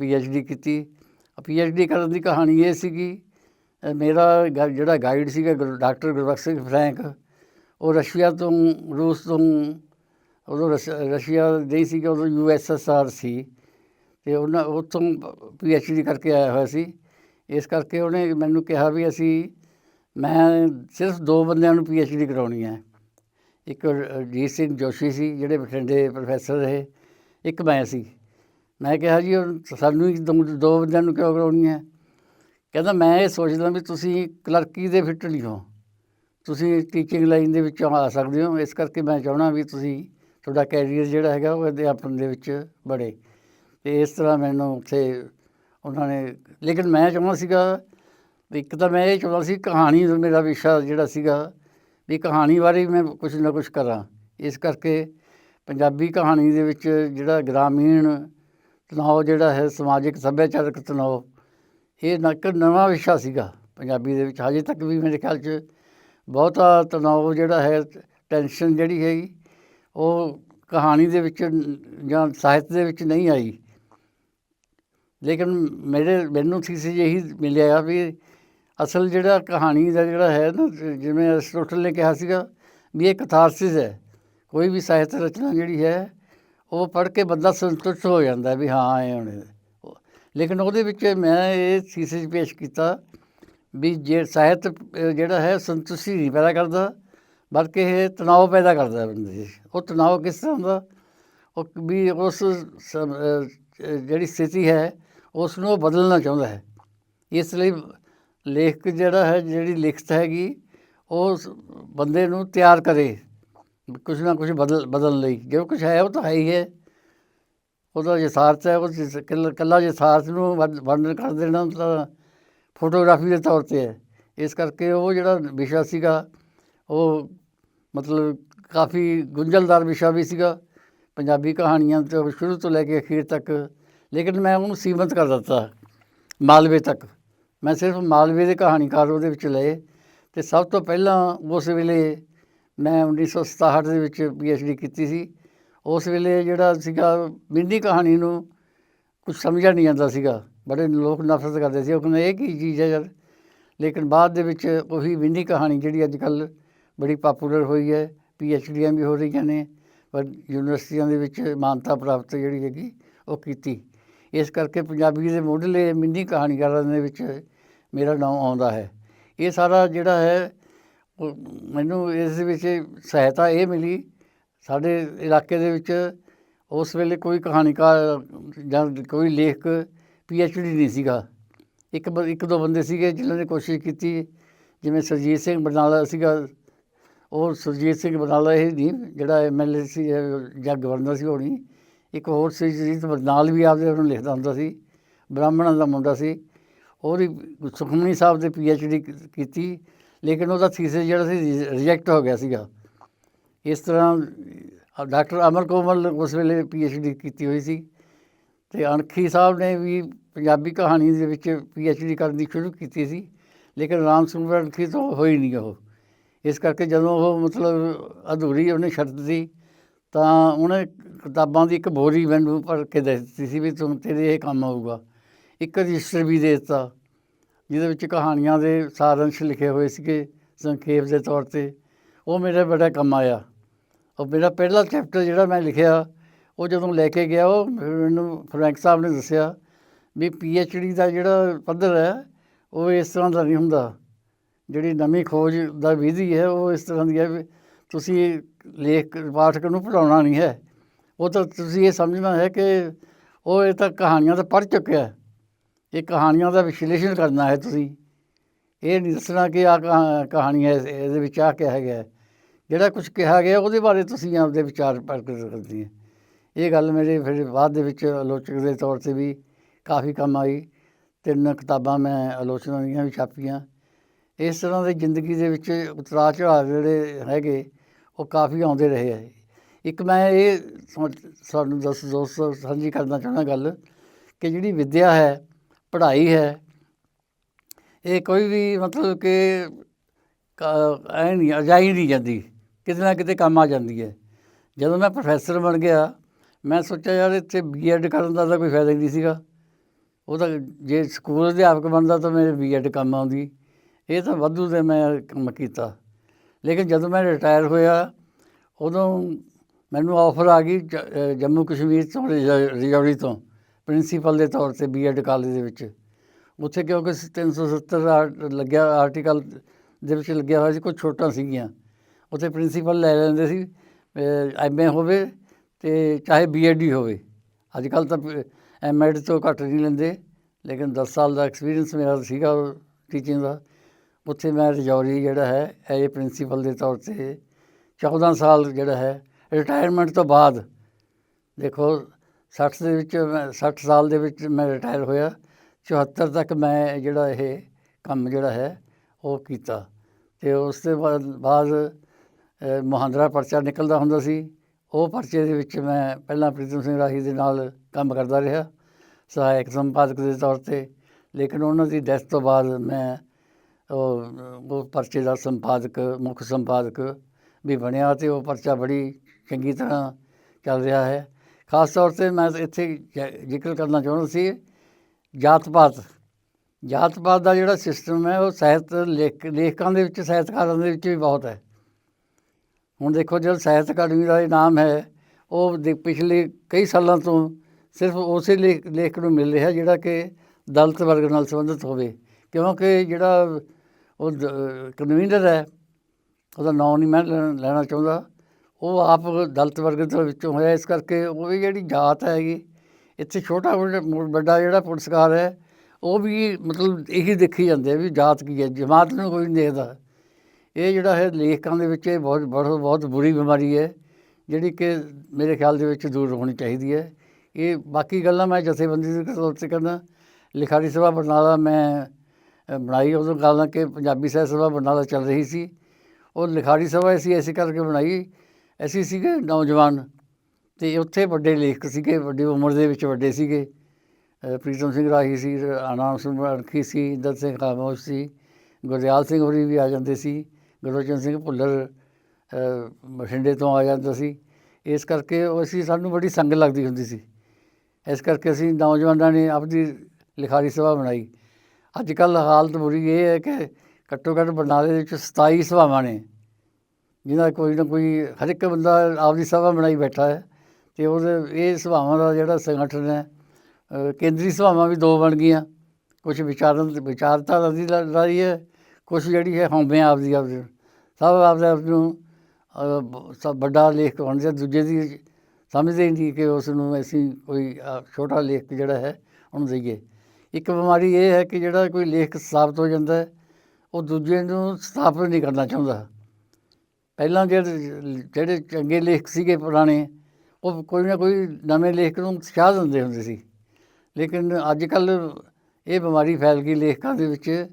ਪੀ ਐਚ ਡੀ ਕੀਤੀ। ਪੀ ਐਚ ਡੀ ਕਰਨ ਦੀ ਕਹਾਣੀ ਇਹ ਸੀਗੀ ਮੇਰਾ ਗਾ- ਜਿਹੜਾ ਗਾਈਡ ਸੀਗਾ ਗੁਰੂ- ਡਾਕਟਰ ਗੁਰਬਖਸ਼ ਸਿੰਘ ਫਰੈਂਕ, ਉਹ ਰਸ਼ੀਆ ਤੋਂ, ਰੂਸ ਤੋਂ, ਉਦੋਂ ਰਸ਼- ਰਸ਼ੀਆ ਨਹੀਂ ਸੀਗਾ, ਉਦੋਂ ਯੂ ਐਸ ਐਸ ਆਰ ਸੀ। ਤੇ ਉਹਨਾਂ ਉੱਥੋਂ ਪੀ ਐਚ ਡੀ ਕਰਕੇ ਆਇਆ ਹੋਇਆ ਸੀ। ਇਸ ਕਰਕੇ ਉਹਨੇ ਮੈਨੂੰ ਕਿਹਾ ਵੀ ਅਸੀਂ, ਮੈਂ ਸਿਰਫ ਦੋ ਬੰਦਿਆਂ ਨੂੰ ਪੀ ਐਚ ਡੀ ਕਰਾਉਣੀ ਹੈ। ਇੱਕ ਜੀਤ ਸਿੰਘ ਜੋਸ਼ੀ ਸੀ, ਜਿਹੜੇ ਬਠਿੰਡੇ ਪ੍ਰੋਫੈਸਰ ਰਹੇ। ਇੱਕ ਮੈਂ ਸੀ। ਮੈਂ ਕਿਹਾ ਜੀ, ਉਹ ਸਾਨੂੰ ਹੀ ਦੋ ਦੋ ਬੰਦਿਆਂ ਨੂੰ ਕਿਉਂ ਕਰਾਉਣੀ ਹੈ? ਕਹਿੰਦਾ, ਮੈਂ ਇਹ ਸੋਚਦਾ ਵੀ ਤੁਸੀਂ ਕਲਰਕੀ ਦੇ ਫਿੱਟ ਨਹੀਂ ਹੋ। ਤੁਸੀਂ ਟੀਚਿੰਗ ਲਾਈਨ ਦੇ ਵਿੱਚੋਂ ਆ ਸਕਦੇ ਹੋ। ਇਸ ਕਰਕੇ ਮੈਂ ਚਾਹਣਾ ਵੀ ਤੁਸੀਂ ਤੁਹਾਡਾ ਕੈਰੀਅਰ ਜਿਹੜਾ ਹੈਗਾ ਉਹ ਅਧਿਆਪਨ ਦੇ ਵਿੱਚ ਬੜੇ। ਤੇ ਇਸ ਤਰ੍ਹਾਂ ਮੈਨੂੰ ਉੱਥੇ ਉਹਨਾਂ ਨੇ, ਲੇਕਿਨ ਮੈਂ ਚਾਹੁੰਦਾ ਸੀਗਾ ਇੱਕ ਤਾਂ ਮੈਂ ਇਹ ਚਾਹੁੰਦਾ ਸੀ ਕਹਾਣੀ ਮੇਰਾ ਵਿਸ਼ਾ ਜਿਹੜਾ ਸੀਗਾ ਵੀ ਕਹਾਣੀ ਬਾਰੇ ਮੈਂ ਕੁਝ ਨਾ ਕੁਝ ਕਰਾਂ। ਇਸ ਕਰਕੇ ਪੰਜਾਬੀ ਕਹਾਣੀ ਦੇ ਵਿੱਚ ਜਿਹੜਾ ਗ੍ਰਾਮੀਣ ਤਣਾਅ ਜਿਹੜਾ ਹੈ, ਸਮਾਜਿਕ ਸੱਭਿਆਚਾਰਕ ਤਣਾਅ, ਇਹ ਨਾ ਇੱਕ ਨਵਾਂ ਵਿਸ਼ਾ ਸੀਗਾ ਪੰਜਾਬੀ ਦੇ ਵਿੱਚ। ਹਜੇ ਤੱਕ ਵੀ ਮੇਰੇ ਖਿਆਲ 'ਚ ਬਹੁਤਾ ਤਣਾਅ ਜਿਹੜਾ ਹੈ, ਟੈਨਸ਼ਨ ਜਿਹੜੀ ਹੈਗੀ, ਉਹ ਕਹਾਣੀ ਦੇ ਵਿੱਚ ਜਾਂ ਸਾਹਿਤ ਦੇ ਵਿੱਚ ਨਹੀਂ ਆਈ। ਲੇਕਿਨ ਮੇਰੇ, ਮੈਨੂੰ ਥੀਸਿਸ ਇਹੀ ਮਿਲਿਆ ਵੀ ਅਸਲ ਜਿਹੜਾ ਕਹਾਣੀ ਦਾ ਜਿਹੜਾ ਹੈ ਨਾ, ਜਿਵੇਂ ਅਰਿਸਟੋਟਲ ਨੇ ਕਿਹਾ ਸੀਗਾ ਵੀ ਇਹ ਕਥਾਰਸਿਸ ਹੈ, ਕੋਈ ਵੀ ਸਾਹਿਤ ਰਚਨਾ ਜਿਹੜੀ ਹੈ, ਉਹ ਪੜ੍ਹ ਕੇ ਬੰਦਾ ਸੰਤੁਸ਼ਟ ਹੋ ਜਾਂਦਾ ਵੀ ਹਾਂ, ਇਹ ਹੁਣ ਲੇਕਿਨ ਉਹਦੇ ਵਿੱਚ ਮੈਂ ਇਹ ਥੀਸਿਸ ਪੇਸ਼ ਕੀਤਾ ਵੀ ਜੇ ਸਾਹਿਤ ਜਿਹੜਾ ਹੈ, ਸੰਤੁਸ਼ਟੀ ਨਹੀਂ ਪੈਦਾ ਕਰਦਾ, ਬਲਕਿ ਇਹ ਤਣਾਅ ਪੈਦਾ ਕਰਦਾ ਬੰਦੇ ਉਹ ਤਣਾਅ ਕਿਸ ਤਰ੍ਹਾਂ ਦਾ? ਉਹ ਵੀ ਉਸ ਜਿਹੜੀ ਸਥਿਤੀ ਹੈ ਉਸ ਨੂੰ ਉਹ ਬਦਲਣਾ ਚਾਹੁੰਦਾ ਹੈ। ਇਸ ਲਈ ਲੇਖਕ ਜਿਹੜਾ ਹੈ, ਜਿਹੜੀ ਲਿਖਤ ਹੈਗੀ, ਉਹ ਬੰਦੇ ਨੂੰ ਤਿਆਰ ਕਰੇ। ਕੁਝ ਨਾ ਕੁਝ ਬਦਲ, ਬਦਲਣ ਲਈ। ਜੋ ਕੁਝ ਹੈ, ਉਹ ਤਾਂ ਹੈ ਹੀ ਹੈ। ਉਹਦਾ ਯਥਾਰਥ ਹੈ, ਉਹ ਜਿਸ- ਇਕੱਲਾ ਇਕੱਲਾ ਯਥਾਰਥ ਨੂੰ ਵਰ- ਵਰਣਨ ਕਰ ਦੇਣਾ ਤਾਂ ਫੋਟੋਗ੍ਰਾਫੀ ਦੇ ਤੌਰ ਤੇ ਹੈ। ਇਸ ਕਰਕੇ ਉਹ ਜਿਹੜਾ ਵਿਸ਼ਾ ਸੀਗਾ, ਉਹ ਮਤਲਬ ਕਾਫੀ ਗੁੰਝਲਦਾਰ ਵਿਸ਼ਾ ਵੀ ਸੀਗਾ। ਪੰਜਾਬੀ ਕਹਾਣੀਆਂ ਤੋਂ ਸ਼ੁਰੂ ਤੋਂ ਲੈ ਕੇ ਅਖੀਰ ਤੱਕ ਲੇਕਿਨ ਮੈਂ ਉਹਨੂੰ ਸੀਮਤ ਕਰ ਦਿੱਤਾ ਮਾਲਵੇ ਤੱਕ। ਮੈਂ ਸਿਰਫ ਮਾਲਵੇ ਦੇ ਕਹਾਣੀਕਾਰ ਉਹਦੇ ਵਿੱਚ ਲਏ ਤੇ ਸਭ ਤੋਂ ਪਹਿਲਾਂ ਉਸ ਵੇਲੇ ਮੈਂ 1967 ਦੇ ਵਿੱਚ ਡੀ ਕੀਤੀ ਸੀ। ਉਸ ਵੇਲੇ ਜਿਹੜਾ ਸੀਗਾ, ਮਿੰਨੀ ਕਹਾਣੀ ਨੂੰ ਕੁਝ ਸਮਝਿਆ ਨਹੀਂ ਜਾਂਦਾ ਸੀਗਾ। ਬੜੇ ਲੋਕ ਨਫ਼ਰਤ ਕਰਦੇ ਸੀ। ਉਹ ਕਹਿੰਦੇ, ਇਹ ਕੀ ਚੀਜ਼ ਹੈ ਯਾਰ? ਲੇਕਿਨ ਬਾਅਦ ਦੇ ਵਿੱਚ ਉਹੀ ਮਿੰਨੀ ਕਹਾਣੀ ਜਿਹੜੀ ਅੱਜ ਕੱਲ੍ਹ ਬੜੀ ਪਾਪੂਲਰ ਹੋਈ ਹੈ ਡੀਆਂ ਵੀ ਹੋ ਰਹੀਆਂ ਨੇ, ਪਰ ਯੂਨੀਵਰਸਿਟੀਆਂ ਦੇ ਵਿੱਚ ਮਾਨਤਾ ਪ੍ਰਾਪਤ ਜਿਹੜੀ ਹੈਗੀ, ਉਹ ਕੀਤੀ। ਇਸ ਕਰਕੇ ਪੰਜਾਬੀ ਦੇ ਮੁੱਢਲੇ ਮਿੰਨੀ ਕਹਾਣੀਕਾਰਾਂ ਦੇ ਵਿੱਚ ਮੇਰਾ ਨਾਮ ਆਉਂਦਾ ਹੈ। ਇਹ ਸਾਰਾ ਜਿਹੜਾ ਹੈ ਮੈਨੂੰ ਇਸ ਵਿੱਚ ਸਹਾਇਤਾ ਇਹ ਮਿਲੀ, ਸਾਡੇ ਇਲਾਕੇ ਦੇ ਵਿੱਚ ਉਸ ਵੇਲੇ ਕੋਈ ਕਹਾਣੀਕਾਰ ਜਾਂ ਕੋਈ ਲੇਖਕ ਡੀ ਨਹੀਂ ਸੀਗਾ। ਇੱਕ ਬ- ਇੱਕ ਦੋ ਬੰਦੇ ਸੀਗੇ ਜਿਨ੍ਹਾਂ ਨੇ ਕੋਸ਼ਿਸ਼ ਕੀਤੀ, ਜਿਵੇਂ ਸਰਜੀਤ ਸਿੰਘ ਬਰਨਾਲਾ ਸੀਗਾ। ਉਹ ਸੁਰਜੀਤ ਸਿੰਘ ਬਰਨਾਲਾ ਇਹ ਨਹੀਂ, ਜਿਹੜਾ ਐਮਐਲਏ ਸੀ ਜਾਂ ਗਵਰਨਰ ਸੀ ਹੋਣੀ ਇੱਕ ਹੋਰ ਸੀ ਸੁਰਜੀਤ ਬਰਨਾਲ ਵੀ ਆਪਦੇ ਉਹਨੂੰ ਲਿਖਦਾ ਹੁੰਦਾ ਸੀ, ਬ੍ਰਾਹਮਣਾਂ ਦਾ ਮੁੰਡਾ ਸੀ। ਉਹਦੀ ਸੁਖਮਨੀ ਸਾਹਿਬ ਦੇ ਡੀ ਕੀਤੀ, ਲੇਕਿਨ ਉਹਦਾ ਥੀਸਿਸ ਜਿਹੜਾ ਸੀ ਰਿਜੈਕਟ ਹੋ ਗਿਆ ਸੀਗਾ। ਇਸ ਤਰ੍ਹਾਂ ਡਾਕਟਰ ਅਮਰ ਕੋਮਲ ਉਸ ਵੇਲੇ ਡੀ ਕੀਤੀ ਹੋਈ ਸੀ ਤੇ ਅਣਖੀ ਸਾਹਿਬ ਨੇ ਵੀ ਪੰਜਾਬੀ ਕਹਾਣੀ ਦੇ ਵਿੱਚ ਡੀ ਕਰਨ ਦੀ ਸ਼ੁਰੂ ਕੀਤੀ ਸੀ, ਲੇਕਿਨ ਰਾਮ ਸਿੰਘ ਅਣਖੀ ਤੋਂ ਹੋਈ ਨਹੀਂ ਉਹ। ਇਸ ਕਰਕੇ ਜਦੋਂ ਉਹ ਮਤਲਬ ਅਧੂਰੀ ਉਹਨੇ ਛੱਡ ਦਿੱਤੀ ਤਾਂ ਉਹਨੇ ਕਿਤਾਬਾਂ ਦੀ ਇੱਕ ਬੋਰੀ ਮੈਨੂੰ ਭਰ ਕੇ ਦੇ ਦਿੱਤੀ ਸੀ ਵੀ ਤੂੰ ਤੇਰੇ ਇਹ ਕੰਮ ਆਊਗਾ। ਇੱਕ ਰਜਿਸਟਰ ਵੀ ਦੇ ਦਿੱਤਾ, ਜਿਹਦੇ ਵਿੱਚ ਕਹਾਣੀਆਂ ਦੇ ਸਾਰੰਸ਼ ਲਿਖੇ ਹੋਏ ਸੀਗੇ ਸੰਖੇਪ ਦੇ ਤੌਰ ਤੇ। ਉਹ ਮੇਰੇ ਬੜਾ ਕੰਮ ਆਇਆ। ਉਹ ਮੇਰਾ ਪਹਿਲਾ ਚੈਪਟਰ ਜਿਹੜਾ ਮੈਂ ਲਿਖਿਆ, ਉਹ ਜਦੋਂ ਲੈ ਕੇ ਗਿਆ, ਉਹ ਮੈਨੂੰ ਫਰੈਂਕ ਸਾਹਿਬ ਨੇ ਦੱਸਿਆ ਵੀ ਡੀ ਦਾ ਜਿਹੜਾ ਪੱਧਰ ਹੈ, ਉਹ ਇਸ ਤਰ੍ਹਾਂ ਦਾ ਨਹੀਂ ਹੁੰਦਾ। ਜਿਹੜੀ ਨਵੀਂ ਖੋਜ ਦਾ ਵਿਧੀ ਹੈ, ਉਹ ਇਸ ਤਰ੍ਹਾਂ ਦੀ ਹੈ ਵੀ ਤੁਸੀਂ ਲੇਖ ਪਾਠਕ ਨੂੰ ਪੜਾਉਣਾ ਨਹੀਂ ਹੈ। ਉਹ ਤਾਂ ਤੁਸੀਂ ਇਹ ਸਮਝਣਾ ਹੈ ਕਿ ਉਹ ਇਹ ਤਾਂ ਕਹਾਣੀਆਂ ਤਾਂ ਪੜ੍ਹ ਚੁੱਕਿਆ ਹੈ। ਇਹ ਕਹਾਣੀਆਂ ਦਾ ਵਿਸ਼ਲੇਸ਼ਣ ਕਰਨਾ ਹੈ ਤੁਸੀਂ। ਇਹ ਨਹੀਂ ਦੱਸਣਾ ਕਿ ਆ ਕਹਾਣੀ ਹੈ, ਇਹਦੇ ਵਿੱਚ ਆ ਕਿਹਾ ਗਿਆ ਜਿਹੜਾ ਕੁਝ ਕਿਹਾ ਗਿਆ, ਉਹਦੇ ਬਾਰੇ ਤੁਸੀਂ ਆਪਦੇ ਵਿਚਾਰ ਪ੍ਰਗਟ ਕਰਦੇ ਹੈ। ਇਹ ਗੱਲ ਮੇਰੇ ਫਿਰ ਬਾਅਦ ਦੇ ਵਿੱਚ ਆਲੋਚਕ ਦੇ ਤੌਰ ਤੇ ਵੀ ਕਾਫੀ ਕੰਮ ਆਈ। ਤਿੰਨ ਕਿਤਾਬਾਂ ਮੈਂ ਆਲੋਚਨਾ ਦੀਆਂ ਵੀ ਛਾਪੀਆਂ। ਇਸ ਤਰ੍ਹਾਂ ਦੀ ਜ਼ਿੰਦਗੀ ਦੇ ਵਿੱਚ ਉਤਰਾਅ ਚੜਾਅ ਜਿਹੜੇ ਹੈਗੇ ਉਹ ਕਾਫੀ ਆਉਂਦੇ ਰਹੇ ਹੈ ਇੱਕ ਮੈਂ ਇਹ ਸਮ- ਤੁਹਾਨੂੰ ਦੱਸ, ਦੋਸਤ ਸਾਂਝੀ ਕਰਨਾ ਚਾਹੁੰਦਾ ਗੱਲ ਕਿ ਜਿਹੜੀ ਵਿੱਦਿਆ ਹੈ, ਪੜ੍ਹਾਈ ਹੈ, ਇਹ ਕੋਈ ਵੀ ਮਤਲਬ ਕਿ ਐ ਨਹੀਂ, ਅਜਾਈ ਨਹੀਂ ਜਾਂਦੀ। ਕਿਤੇ ਨਾ ਕਿਤੇ ਕੰਮ ਆ ਜਾਂਦੀ ਹੈ। ਜਦੋਂ ਮੈਂ ਪ੍ਰੋਫੈਸਰ ਬਣ ਗਿਆ, ਮੈਂ ਸੋਚਿਆ ਯਾਰ ਇੱਥੇ ਬੀਐਡ ਕਰਨ ਦਾ ਤਾਂ ਕੋਈ ਫਾਇਦਾ ਹੀ ਨਹੀਂ ਸੀਗਾ। ਉਹ ਤਾਂ ਜੇ ਸਕੂਲ ਅਧਿਆਪਕ ਬਣਦਾ ਤਾਂ ਮੇਰੇ ਬੀਐਡ ਕੰਮ ਆਉਂਦੀ। ਇਹ ਤਾਂ ਵਾਧੂ 'ਤੇ ਮੈਂ ਕੰਮ ਕੀਤਾ। ਲੇਕਿਨ ਜਦੋਂ ਮੈਂ ਰਿਟਾਇਰ ਹੋਇਆ, ਉਦੋਂ ਮੈਨੂੰ ਆਫਰ ਆ ਗਈ ਜ- ਜੰਮੂ ਕਸ਼ਮੀਰ ਤੋਂ ਰਜੌ- ਰਜੌਰੀ ਤੋਂ, ਪ੍ਰਿੰਸੀਪਲ ਦੇ ਤੌਰ ਤੇ ਬੀਐਡ ਕਾਲਜ ਦੇ ਵਿੱਚ। ਉੱਥੇ ਕਿਉਂਕਿ 370 ਆਰ- ਲੱਗਿਆ, ਆਰਟੀਕਲ ਦੇ ਵਿੱਚ ਲੱਗਿਆ ਹੋਇਆ ਸੀ ਕੁਝ ਛੋਟਾਂ ਸੀਗੀਆਂ। ਉੱਥੇ ਪ੍ਰਿੰਸੀਪਲ ਲੈ ਲੈਂਦੇ ਸੀ ਐਮਏ ਹੋਵੇ ਤੇ ਚਾਹੇ ਬੀਐਡ ਹੀ ਹੋਵੇ। ਅੱਜ ਕੱਲ ਤਾਂ ਐਮਐਡ ਤੋਂ ਘੱਟ ਨਹੀਂ ਲੈਂਦੇ, ਲੇਕਿਨ 10 ਸਾਲ ਦਾ ਐਕਸਪੀਰੀਅੰਸ ਮੇਰਾ ਸੀਗਾ ਟੀਚਿੰਗ ਦਾ। ਉੱਥੇ ਮੈਂ ਰਜੌਰੀ ਜਿਹੜਾ ਹੈ ਐਜ ਏ ਪ੍ਰਿੰਸੀਪਲ ਦੇ ਤੌਰ ਤੇ 14 ਸਾਲ ਜਿਹੜਾ ਹੈ ਰਿਟਾਇਰਮੈਂਟ ਤੋਂ ਬਾਅਦ, ਦੇਖੋ 60 ਦੇ ਵਿੱਚ ਮੈਂ 60 ਸਾਲ ਦੇ ਵਿੱਚ ਮੈਂ ਰਿਟਾਇਰ ਹੋਇਆ 74 ਤੱਕ ਮੈਂ ਜਿਹੜਾ ਇਹ ਕੰਮ ਜਿਹੜਾ ਹੈ, ਉਹ ਕੀਤਾ। ਤੇ ਉਸ ਦੇ ਬਾਅਦ ਬਾਅਦ ਮਹਾਂਦਰਾ ਪਰਚਾ ਨਿਕਲਦਾ ਹੁੰਦਾ ਸੀ, ਉਹ ਪਰਚੇ ਦੇ ਵਿੱਚ ਮੈਂ ਪਹਿਲਾਂ ਪ੍ਰੀਤਮ ਸਿੰਘ ਰਾਹੀ ਦੇ ਨਾਲ ਕੰਮ ਕਰਦਾ ਰਿਹਾ, ਸਹਾਇਕ ਸੰਪਾਦਕ ਦੇ ਤੌਰ ਤੇ, ਲੇਕਿਨ ਉਹਨਾਂ ਦੀ ਡੈਥ ਤੋਂ ਬਾਅਦ ਮੈਂ ਉਹ ਪਰਚੇ ਦਾ ਸੰਪਾਦਕ, ਮੁੱਖ ਸੰਪਾਦਕ ਵੀ ਬਣਿਆ ਅਤੇ ਉਹ ਪਰਚਾ ਬੜੀ ਚੰਗੀ ਤਰ੍ਹਾਂ ਚੱਲ ਰਿਹਾ ਹੈ। ਖਾਸ ਤੌਰ ਤੇ ਮੈਂ ਇੱਥੇ ਜ਼ਿਕਰ ਕਰਨਾ ਚਾਹੁੰਦਾ ਸੀ ਜਾਤ ਪਾਤ ਜਾਤ ਪਾਤ ਦਾ ਜਿਹੜਾ ਸਿਸਟਮ ਹੈ, ਉਹ ਸਾਹਿਤ ਲੇਖ, ਲੇਖਕਾਂ ਦੇ ਵਿੱਚ, ਸਾਹਿਤਕਾਰਾਂ ਦੇ ਵਿੱਚ ਵੀ ਬਹੁਤ ਹੈ। ਹੁਣ ਦੇਖੋ, ਜਦ ਸਾਹਿਤ ਅਕਾਡਮੀ ਦਾ ਇਨਾਮ ਹੈ, ਉਹ ਦੇ ਪਿਛਲੇ ਕਈ ਸਾਲਾਂ ਤੋਂ ਸਿਰਫ ਉਸੇ ਲੇਖ ਲੇਖ ਨੂੰ ਮਿਲ ਰਿਹਾ, ਜਿਹੜਾ ਕਿ ਦਲਤ ਵਰਗ ਨਾਲ ਸੰਬੰਧਿਤ ਹੋਵੇ। ਕਿਉਂਕਿ ਜਿਹੜਾ ਉਹ ਕਨਵੀਨਰ ਹੈ, ਉਹਦਾ ਨਾਮ ਨਹੀਂ ਮੈਂ ਲੈਣਾ ਲੈਣਾ ਚਾਹੁੰਦਾ। ਉਹ ਆਪ ਦਲਤ ਵਰਗ ਦੇ ਵਿੱਚੋਂ ਹੋਇਆ, ਇਸ ਕਰਕੇ ਉਹ ਵੀ ਜਿਹੜੀ ਜਾਤ ਹੈਗੀ, ਇੱਥੇ ਛੋਟਾ ਵੱਡਾ- ਵੱਡਾ ਜਿਹੜਾ ਪੁਰਸਕਾਰ ਹੈ, ਉਹ ਵੀ ਮਤਲਬ ਇਹੀ ਦੇਖੀ ਜਾਂਦੇ ਆ ਵੀ ਜਾਤ ਕੀ ਹੈ, ਜਮਾਤ ਨੂੰ ਕੋਈ ਨਹੀਂ ਦੇਖਦਾ। ਇਹ ਜਿਹੜਾ ਹੈ, ਲੇਖਕਾਂ ਦੇ ਵਿੱਚ ਇਹ ਬਹੁਤ ਬਹੁਤ ਬਹੁਤ ਬੁਰੀ ਬਿਮਾਰੀ ਹੈ, ਜਿਹੜੀ ਕਿ ਮੇਰੇ ਖਿਆਲ ਦੇ ਵਿੱਚ ਦੂਰ ਹੋਣੀ ਚਾਹੀਦੀ ਹੈ। ਇਹ ਬਾਕੀ ਗੱਲਾਂ ਮੈਂ ਜਥੇਬੰਦੀ ਦੇ ਤੌਰ ਤੇ ਕਰਨਾ ਲਿਖਾਰੀ ਸਭਾ ਬਰਨਾਲਾ ਮੈਂ ਬਣਾਈ ਉਦੋਂ ਗੱਲ ਕਿ ਪੰਜਾਬੀ ਸਾਹਿਤ ਸਭਾ ਬਰਨਾਲਾ ਚੱਲ ਰਹੀ ਸੀ। ਉਹ ਲਿਖਾਰੀ ਸਭਾ ਅਸੀਂ ਐਸੀ ਕਰਕੇ ਬਣਾਈ। ਅਸੀਂ ਸੀਗੇ ਨੌਜਵਾਨ ਤੇ ਉੱਥੇ ਵੱਡੇ ਲੇਖਕ ਸੀਗੇ, ਵੱਡੀ ਉਮਰ ਦੇ ਵਿੱਚ ਵੱਡੇ ਸੀਗੇ। ਪ੍ਰੀਤਮ ਸਿੰਘ ਰਾਹੀ ਸੀ ਆਨੰਦ ਸਿੰਘ ਅਣਖੀ ਸੀ, ਇੰਦਰ ਸਿੰਘ ਖਾਮੋਸ਼ ਸੀ, ਗੁਰਦਿਆਲ ਸਿੰਘ ਹੋਰੀ ਵੀ ਆ ਜਾਂਦੇ ਸੀ, ਗੁਰਬਚਨ ਸਿੰਘ ਭੁੱਲਰ ਬਠਿੰਡੇ ਤੋਂ ਆ ਜਾਂਦਾ ਸੀ। ਇਸ ਕਰਕੇ ਉਹ ਅਸੀਂ, ਸਾਨੂੰ ਬੜੀ ਸੰਗ ਲੱਗਦੀ ਹੁੰਦੀ ਸੀ। ਇਸ ਕਰਕੇ ਅਸੀਂ ਨੌਜਵਾਨਾਂ ਨੇ ਆਪਣੀ ਲਿਖਾਰੀ ਸਭਾ ਬਣਾਈ। ਅੱਜ ਕੱਲ੍ਹ ਹਾਲਤ ਬੁਰੀ ਇਹ ਹੈ ਕਿ ਘੱਟੋ ਘੱਟ ਬਰਨਾਲੇ ਦੇ ਵਿੱਚ 27 ਸਭਾਵਾਂ ਨੇ ਜਿਹਦਾ ਕੋਈ ਨਾ ਕੋਈ ਹਰ ਇੱਕ ਬੰਦਾ ਆਪਦੀ ਸਭਾ ਬਣਾਈ ਬੈਠਾ ਹੈ ਤੇ ਉਹਦੇ ਇਹ ਸਭਾਵਾਂ ਦਾ ਜਿਹੜਾ ਸੰਗਠਨ ਹੈ ਕੇਂਦਰੀ ਸਭਾਵਾਂ ਵੀ ਦੋ ਬਣ ਗਈਆਂ। ਕੁਝ ਵਿਚਾਰਨ ਵਿਚਾਰਧਾਰਾ ਦੀ ਲ- ਹੈ ਕੁਝ ਜਿਹੜੀ ਹੈ ਹਉਮੈ ਆਪਦੀ ਆਪਦੀ, ਸਭ ਆਪਦੇ ਆਪ ਨੂੰ ਸਭ ਵੱਡਾ ਲੇਖ ਬਣ ਜਾ ਦੂਜੇ ਦੀ ਸਮਝਦੇ ਹੀ ਨਹੀਂ ਕਿ ਉਸ ਨੂੰ ਅਸੀਂ ਕੋਈ ਛੋਟਾ ਲੇਖ ਜਿਹੜਾ ਹੈ ਉਹਨੂੰ ਦਈਏ। ਇੱਕ ਬਿਮਾਰੀ ਇਹ ਹੈ ਕਿ ਜਿਹੜਾ ਕੋਈ ਲੇਖਕ ਸਾਬਤ ਹੋ ਜਾਂਦਾ ਹੈ, ਉਹ ਦੂਜੇ ਨੂੰ ਸਥਾਪਿਤ ਨਹੀਂ ਕਰਨਾ ਚਾਹੁੰਦਾ। ਪਹਿਲਾਂ ਜਿਹੜੇ ਜਿਹੜੇ ਚੰਗੇ ਲੇਖਕ ਸੀਗੇ ਪੁਰਾਣੇ, ਉਹ ਕੋਈ ਨਾ ਕੋਈ ਨਵੇਂ ਲੇਖਕ ਨੂੰ ਉਤਸ਼ਾਹ ਦਿੰਦੇ ਹੁੰਦੇ ਸੀ। ਲੇਕਿਨ ਅੱਜ ਕੱਲ ਇਹ ਬਿਮਾਰੀ ਫੈਲ ਗਈ ਲੇਖਕਾਂ ਦੇ ਵਿੱਚ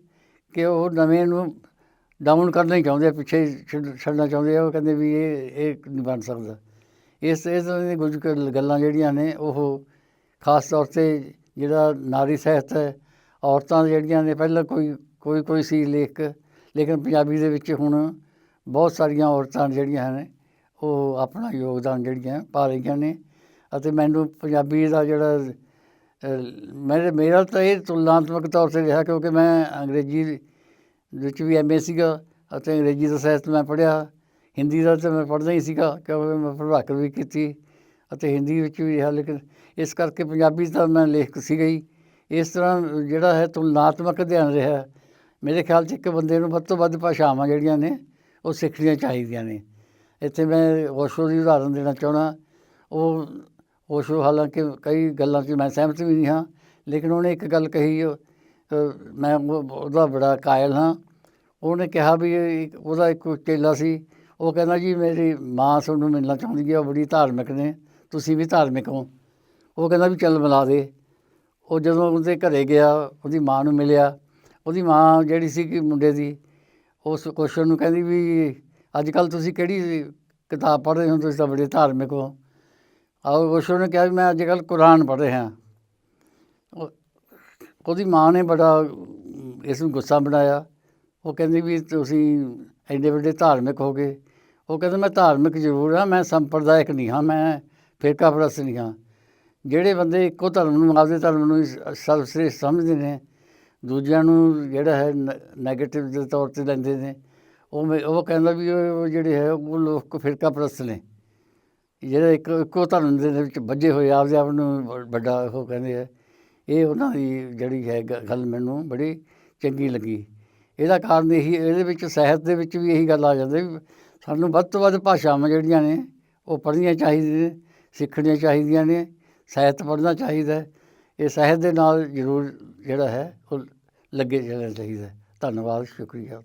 ਕਿ ਉਹ ਨਵੇਂ ਨੂੰ ਡਾਊਨ ਕਰਨਾ ਹੀ ਚਾਹੁੰਦੇ ਆ, ਪਿੱਛੇ ਛੱਡ- ਛੱਡਣਾ ਚਾਹੁੰਦੇ ਆ, ਉਹ ਕਹਿੰਦੇ ਵੀ ਇਹ ਇਹ ਨਹੀਂ ਬਣ ਸਕਦਾ। ਇਸ ਇਸ ਤਰ੍ਹਾਂ ਦੀਆਂ ਕੁਝ ਕੁ ਗੱਲਾਂ ਜਿਹੜੀਆਂ ਨੇ, ਉਹ ਖਾਸ ਤੌਰ ਤੇ ਜਿਹੜਾ ਨਾਰੀ ਸਾਹਿਤ ਹੈ, ਔਰਤਾਂ ਜਿਹੜੀਆਂ ਨੇ ਪਹਿਲਾਂ ਕੋਈ ਕੋਈ ਕੋਈ ਸੀ ਲੇਖ, ਲੇਕਿਨ ਪੰਜਾਬੀ ਦੇ ਵਿੱਚ ਹੁਣ ਬਹੁਤ ਸਾਰੀਆਂ ਔਰਤਾਂ ਜਿਹੜੀਆਂ ਨੇ, ਉਹ ਆਪਣਾ ਯੋਗਦਾਨ ਜਿਹੜੀਆਂ ਪਾ ਰਹੀਆਂ ਨੇ ਅਤੇ ਮੈਨੂੰ ਪੰਜਾਬੀ ਦਾ ਜਿਹੜਾ ਮੇਰੇ, ਮੇਰਾ ਤਾਂ ਇਹ ਤੁਲਨਾਤਮਕ ਤੌਰ ਤੇ ਰਿਹਾ ਕਿਉਂਕਿ ਮੈਂ ਅੰਗਰੇਜ਼ੀ ਵਿੱਚ ਵੀ ਐਮਏ ਸੀਗਾ ਅਤੇ ਅੰਗਰੇਜ਼ੀ ਦਾ ਸਾਹਿਤ ਮੈਂ ਪੜ੍ਹਿਆ, ਹਿੰਦੀ ਦਾ ਤਾਂ ਮੈਂ ਪੜ੍ਹਦਾ ਹੀ ਸੀਗਾ, ਕਿਉਂਕਿ ਮੈਂ ਪ੍ਰਭਾਕਰ ਵੀ ਕੀਤੀ ਅਤੇ ਹਿੰਦੀ ਵਿੱਚ ਵੀ ਰਿਹਾ, ਲੇਕਿਨ ਇਸ ਕਰਕੇ ਪੰਜਾਬੀ ਦਾ ਮੈਂ ਲੇਖਕ ਸੀਗਾ ਹੀ ਇਸ ਤਰ੍ਹਾਂ ਜਿਹੜਾ ਹੈ ਤੁਲਨਾਤਮਕ ਅਧਿਐਨ ਰਿਹਾ, ਮੇਰੇ ਖਿਆਲ 'ਚ ਇੱਕ ਬੰਦੇ ਨੂੰ ਵੱਧ ਤੋਂ ਵੱਧ ਭਾਸ਼ਾਵਾਂ ਜਿਹੜੀਆਂ ਨੇ, ਉਹ ਸਿੱਖਣੀਆਂ ਚਾਹੀਦੀਆਂ ਨੇ। ਇੱਥੇ ਮੈਂ ਓਸ਼ੋ ਦੀ ਉਦਾਹਰਨ ਦੇਣਾ ਚਾਹੁੰਦਾ, ਉਹ ਓਸ਼ੋ ਹਾਲਾਂਕਿ ਕਈ ਗੱਲਾਂ 'ਚ ਮੈਂ ਸਹਿਮਤ ਵੀ ਨਹੀਂ ਹਾਂ, ਲੇਕਿਨ ਉਹਨੇ ਇੱਕ ਗੱਲ ਕਹੀ ਮੈਂ ਉਹਦਾ ਬੜਾ ਕਾਇਲ ਹਾਂ। ਉਹਨੇ ਕਿਹਾ ਵੀ ਉਹਦਾ ਇੱਕ ਚੇਲਾ ਸੀ, ਉਹ ਕਹਿੰਦਾ ਜੀ ਮੇਰੀ ਮਾਂ ਤੁਹਾਨੂੰ ਮਿਲਣਾ ਚਾਹੁੰਦੀ ਹੈ, ਉਹ ਬੜੀ ਧਾਰਮਿਕ ਨੇ, ਤੁਸੀਂ ਵੀ ਧਾਰਮਿਕ ਹੋ। ਉਹ ਕਹਿੰਦਾ ਵੀ ਚੱਲ ਮਿਲਾ ਦੇ। ਉਹ ਜਦੋਂ ਉਹਦੇ ਘਰੇ ਗਿਆ, ਉਹਦੀ ਮਾਂ ਨੂੰ ਮਿਲਿਆ। ਉਹਦੀ ਮਾਂ ਜਿਹੜੀ ਸੀ ਕਿ ਮੁੰਡੇ ਦੀ, ਉਸ ਕੁਐਸਚਨ ਨੂੰ ਕਹਿੰਦੀ ਵੀ ਅੱਜ ਕੱਲ ਤੁਸੀਂ ਕਿਹੜੀ ਕਿਤਾਬ ਪੜ੍ਹ ਰਹੇ ਹੋ? ਤੁਸੀਂ ਤਾਂ ਬੜੇ ਧਾਰਮਿਕ ਹੋ। ਆਓ ਕੁਐਸਚਨ ਨੇ ਕਿਹਾ ਵੀ ਮੈਂ ਅੱਜ ਕੱਲ ਕੁਰਾਨ ਪੜ੍ਹ ਰਿਹਾ। ਉਹਦੀ ਮਾਂ ਨੇ ਬੜਾ ਇਸ ਨੂੰ ਗੁੱਸਾ ਬਣਾਇਆ। ਉਹ ਕਹਿੰਦੀ ਵੀ ਤੁਸੀਂ ਐਡੇ ਵੱਡੇ ਧਾਰਮਿਕ ਹੋ ਗਏ। ਉਹ ਕਹਿੰਦਾ ਮੈਂ ਧਾਰਮਿਕ ਜ਼ਰੂਰ ਹਾਂ, ਮੈਂ ਸੰਪਰਦਾਇਕ ਨਹੀਂ ਹਾਂ, ਮੈਂ ਫਿਰਕਾ ਪ੍ਰਸਤ ਨਹੀਂ ਹਾਂ। ਜਿਹੜੇ ਬੰਦੇ ਇੱਕੋ ਧਰਮ ਨੂੰ, ਆਪਦੇ ਧਰਮ ਨੂੰ ਹੀ ਸਰਵਸ਼੍ਰੇਸ਼ਟ ਸਮਝਦੇ ਨੇ, ਦੂਜਿਆਂ ਨੂੰ ਜਿਹੜਾ ਹੈ ਨੈਗੇਟਿਵ ਦੇ ਤੌਰ ਤੇ ਲੈਂਦੇ ਨੇ, ਉਹ ਮੈਂ- ਉਹ ਕਹਿੰਦਾ ਵੀ ਉਹ ਜਿਹੜੇ ਹੈ, ਉਹ ਲੋਕ ਫਿਰਕਾ ਪ੍ਰਸਤ ਨੇ। ਜਿਹੜੇ ਇੱਕ, ਇੱਕੋ ਧਰਮ ਦੇ ਵਿੱਚ ਵੱਜੇ ਹੋਏ, ਆਪਦੇ ਆਪ ਨੂੰ ਵੱਡਾ ਉਹ ਕਹਿੰਦੇ ਆ, ਇਹ ਉਹਨਾਂ ਦੀ ਜਿਹੜੀ ਹੈ ਗੱਲ ਮੈਨੂੰ ਬੜੀ ਚੰਗੀ ਲੱਗੀ। ਇਹਦਾ ਕਾਰਨ ਇਹੀ, ਇਹਦੇ ਵਿੱਚ ਸਾਹਿਤ ਦੇ ਵਿੱਚ ਵੀ ਇਹੀ ਗੱਲ ਆ ਜਾਂਦੀ ਵੀ ਸਾਨੂੰ ਵੱਧ ਤੋਂ ਵੱਧ ਭਾਸ਼ਾਵਾਂ ਜਿਹੜੀਆਂ ਨੇ, ਉਹ ਪੜ੍ਹਨੀਆਂ ਚਾਹੀਦੀਆਂ ਨੇ, ਸਿੱਖਣੀਆਂ ਚਾਹੀਦੀਆਂ ਨੇ ਸਾਹਿਤ ਪੜ੍ਹਨਾ ਚਾਹੀਦਾ ਹੈ। ਇਹ ਸਾਹਿਤ ਦੇ ਨਾਲ ਜ਼ਰੂਰ ਜਿਹੜਾ ਹੈ, ਉਹ ਲੱਗੇ ਜਾਣਾ ਚਾਹੀਦਾ ਧੰਨਵਾਦ, ਸ਼ੁਕਰੀਆ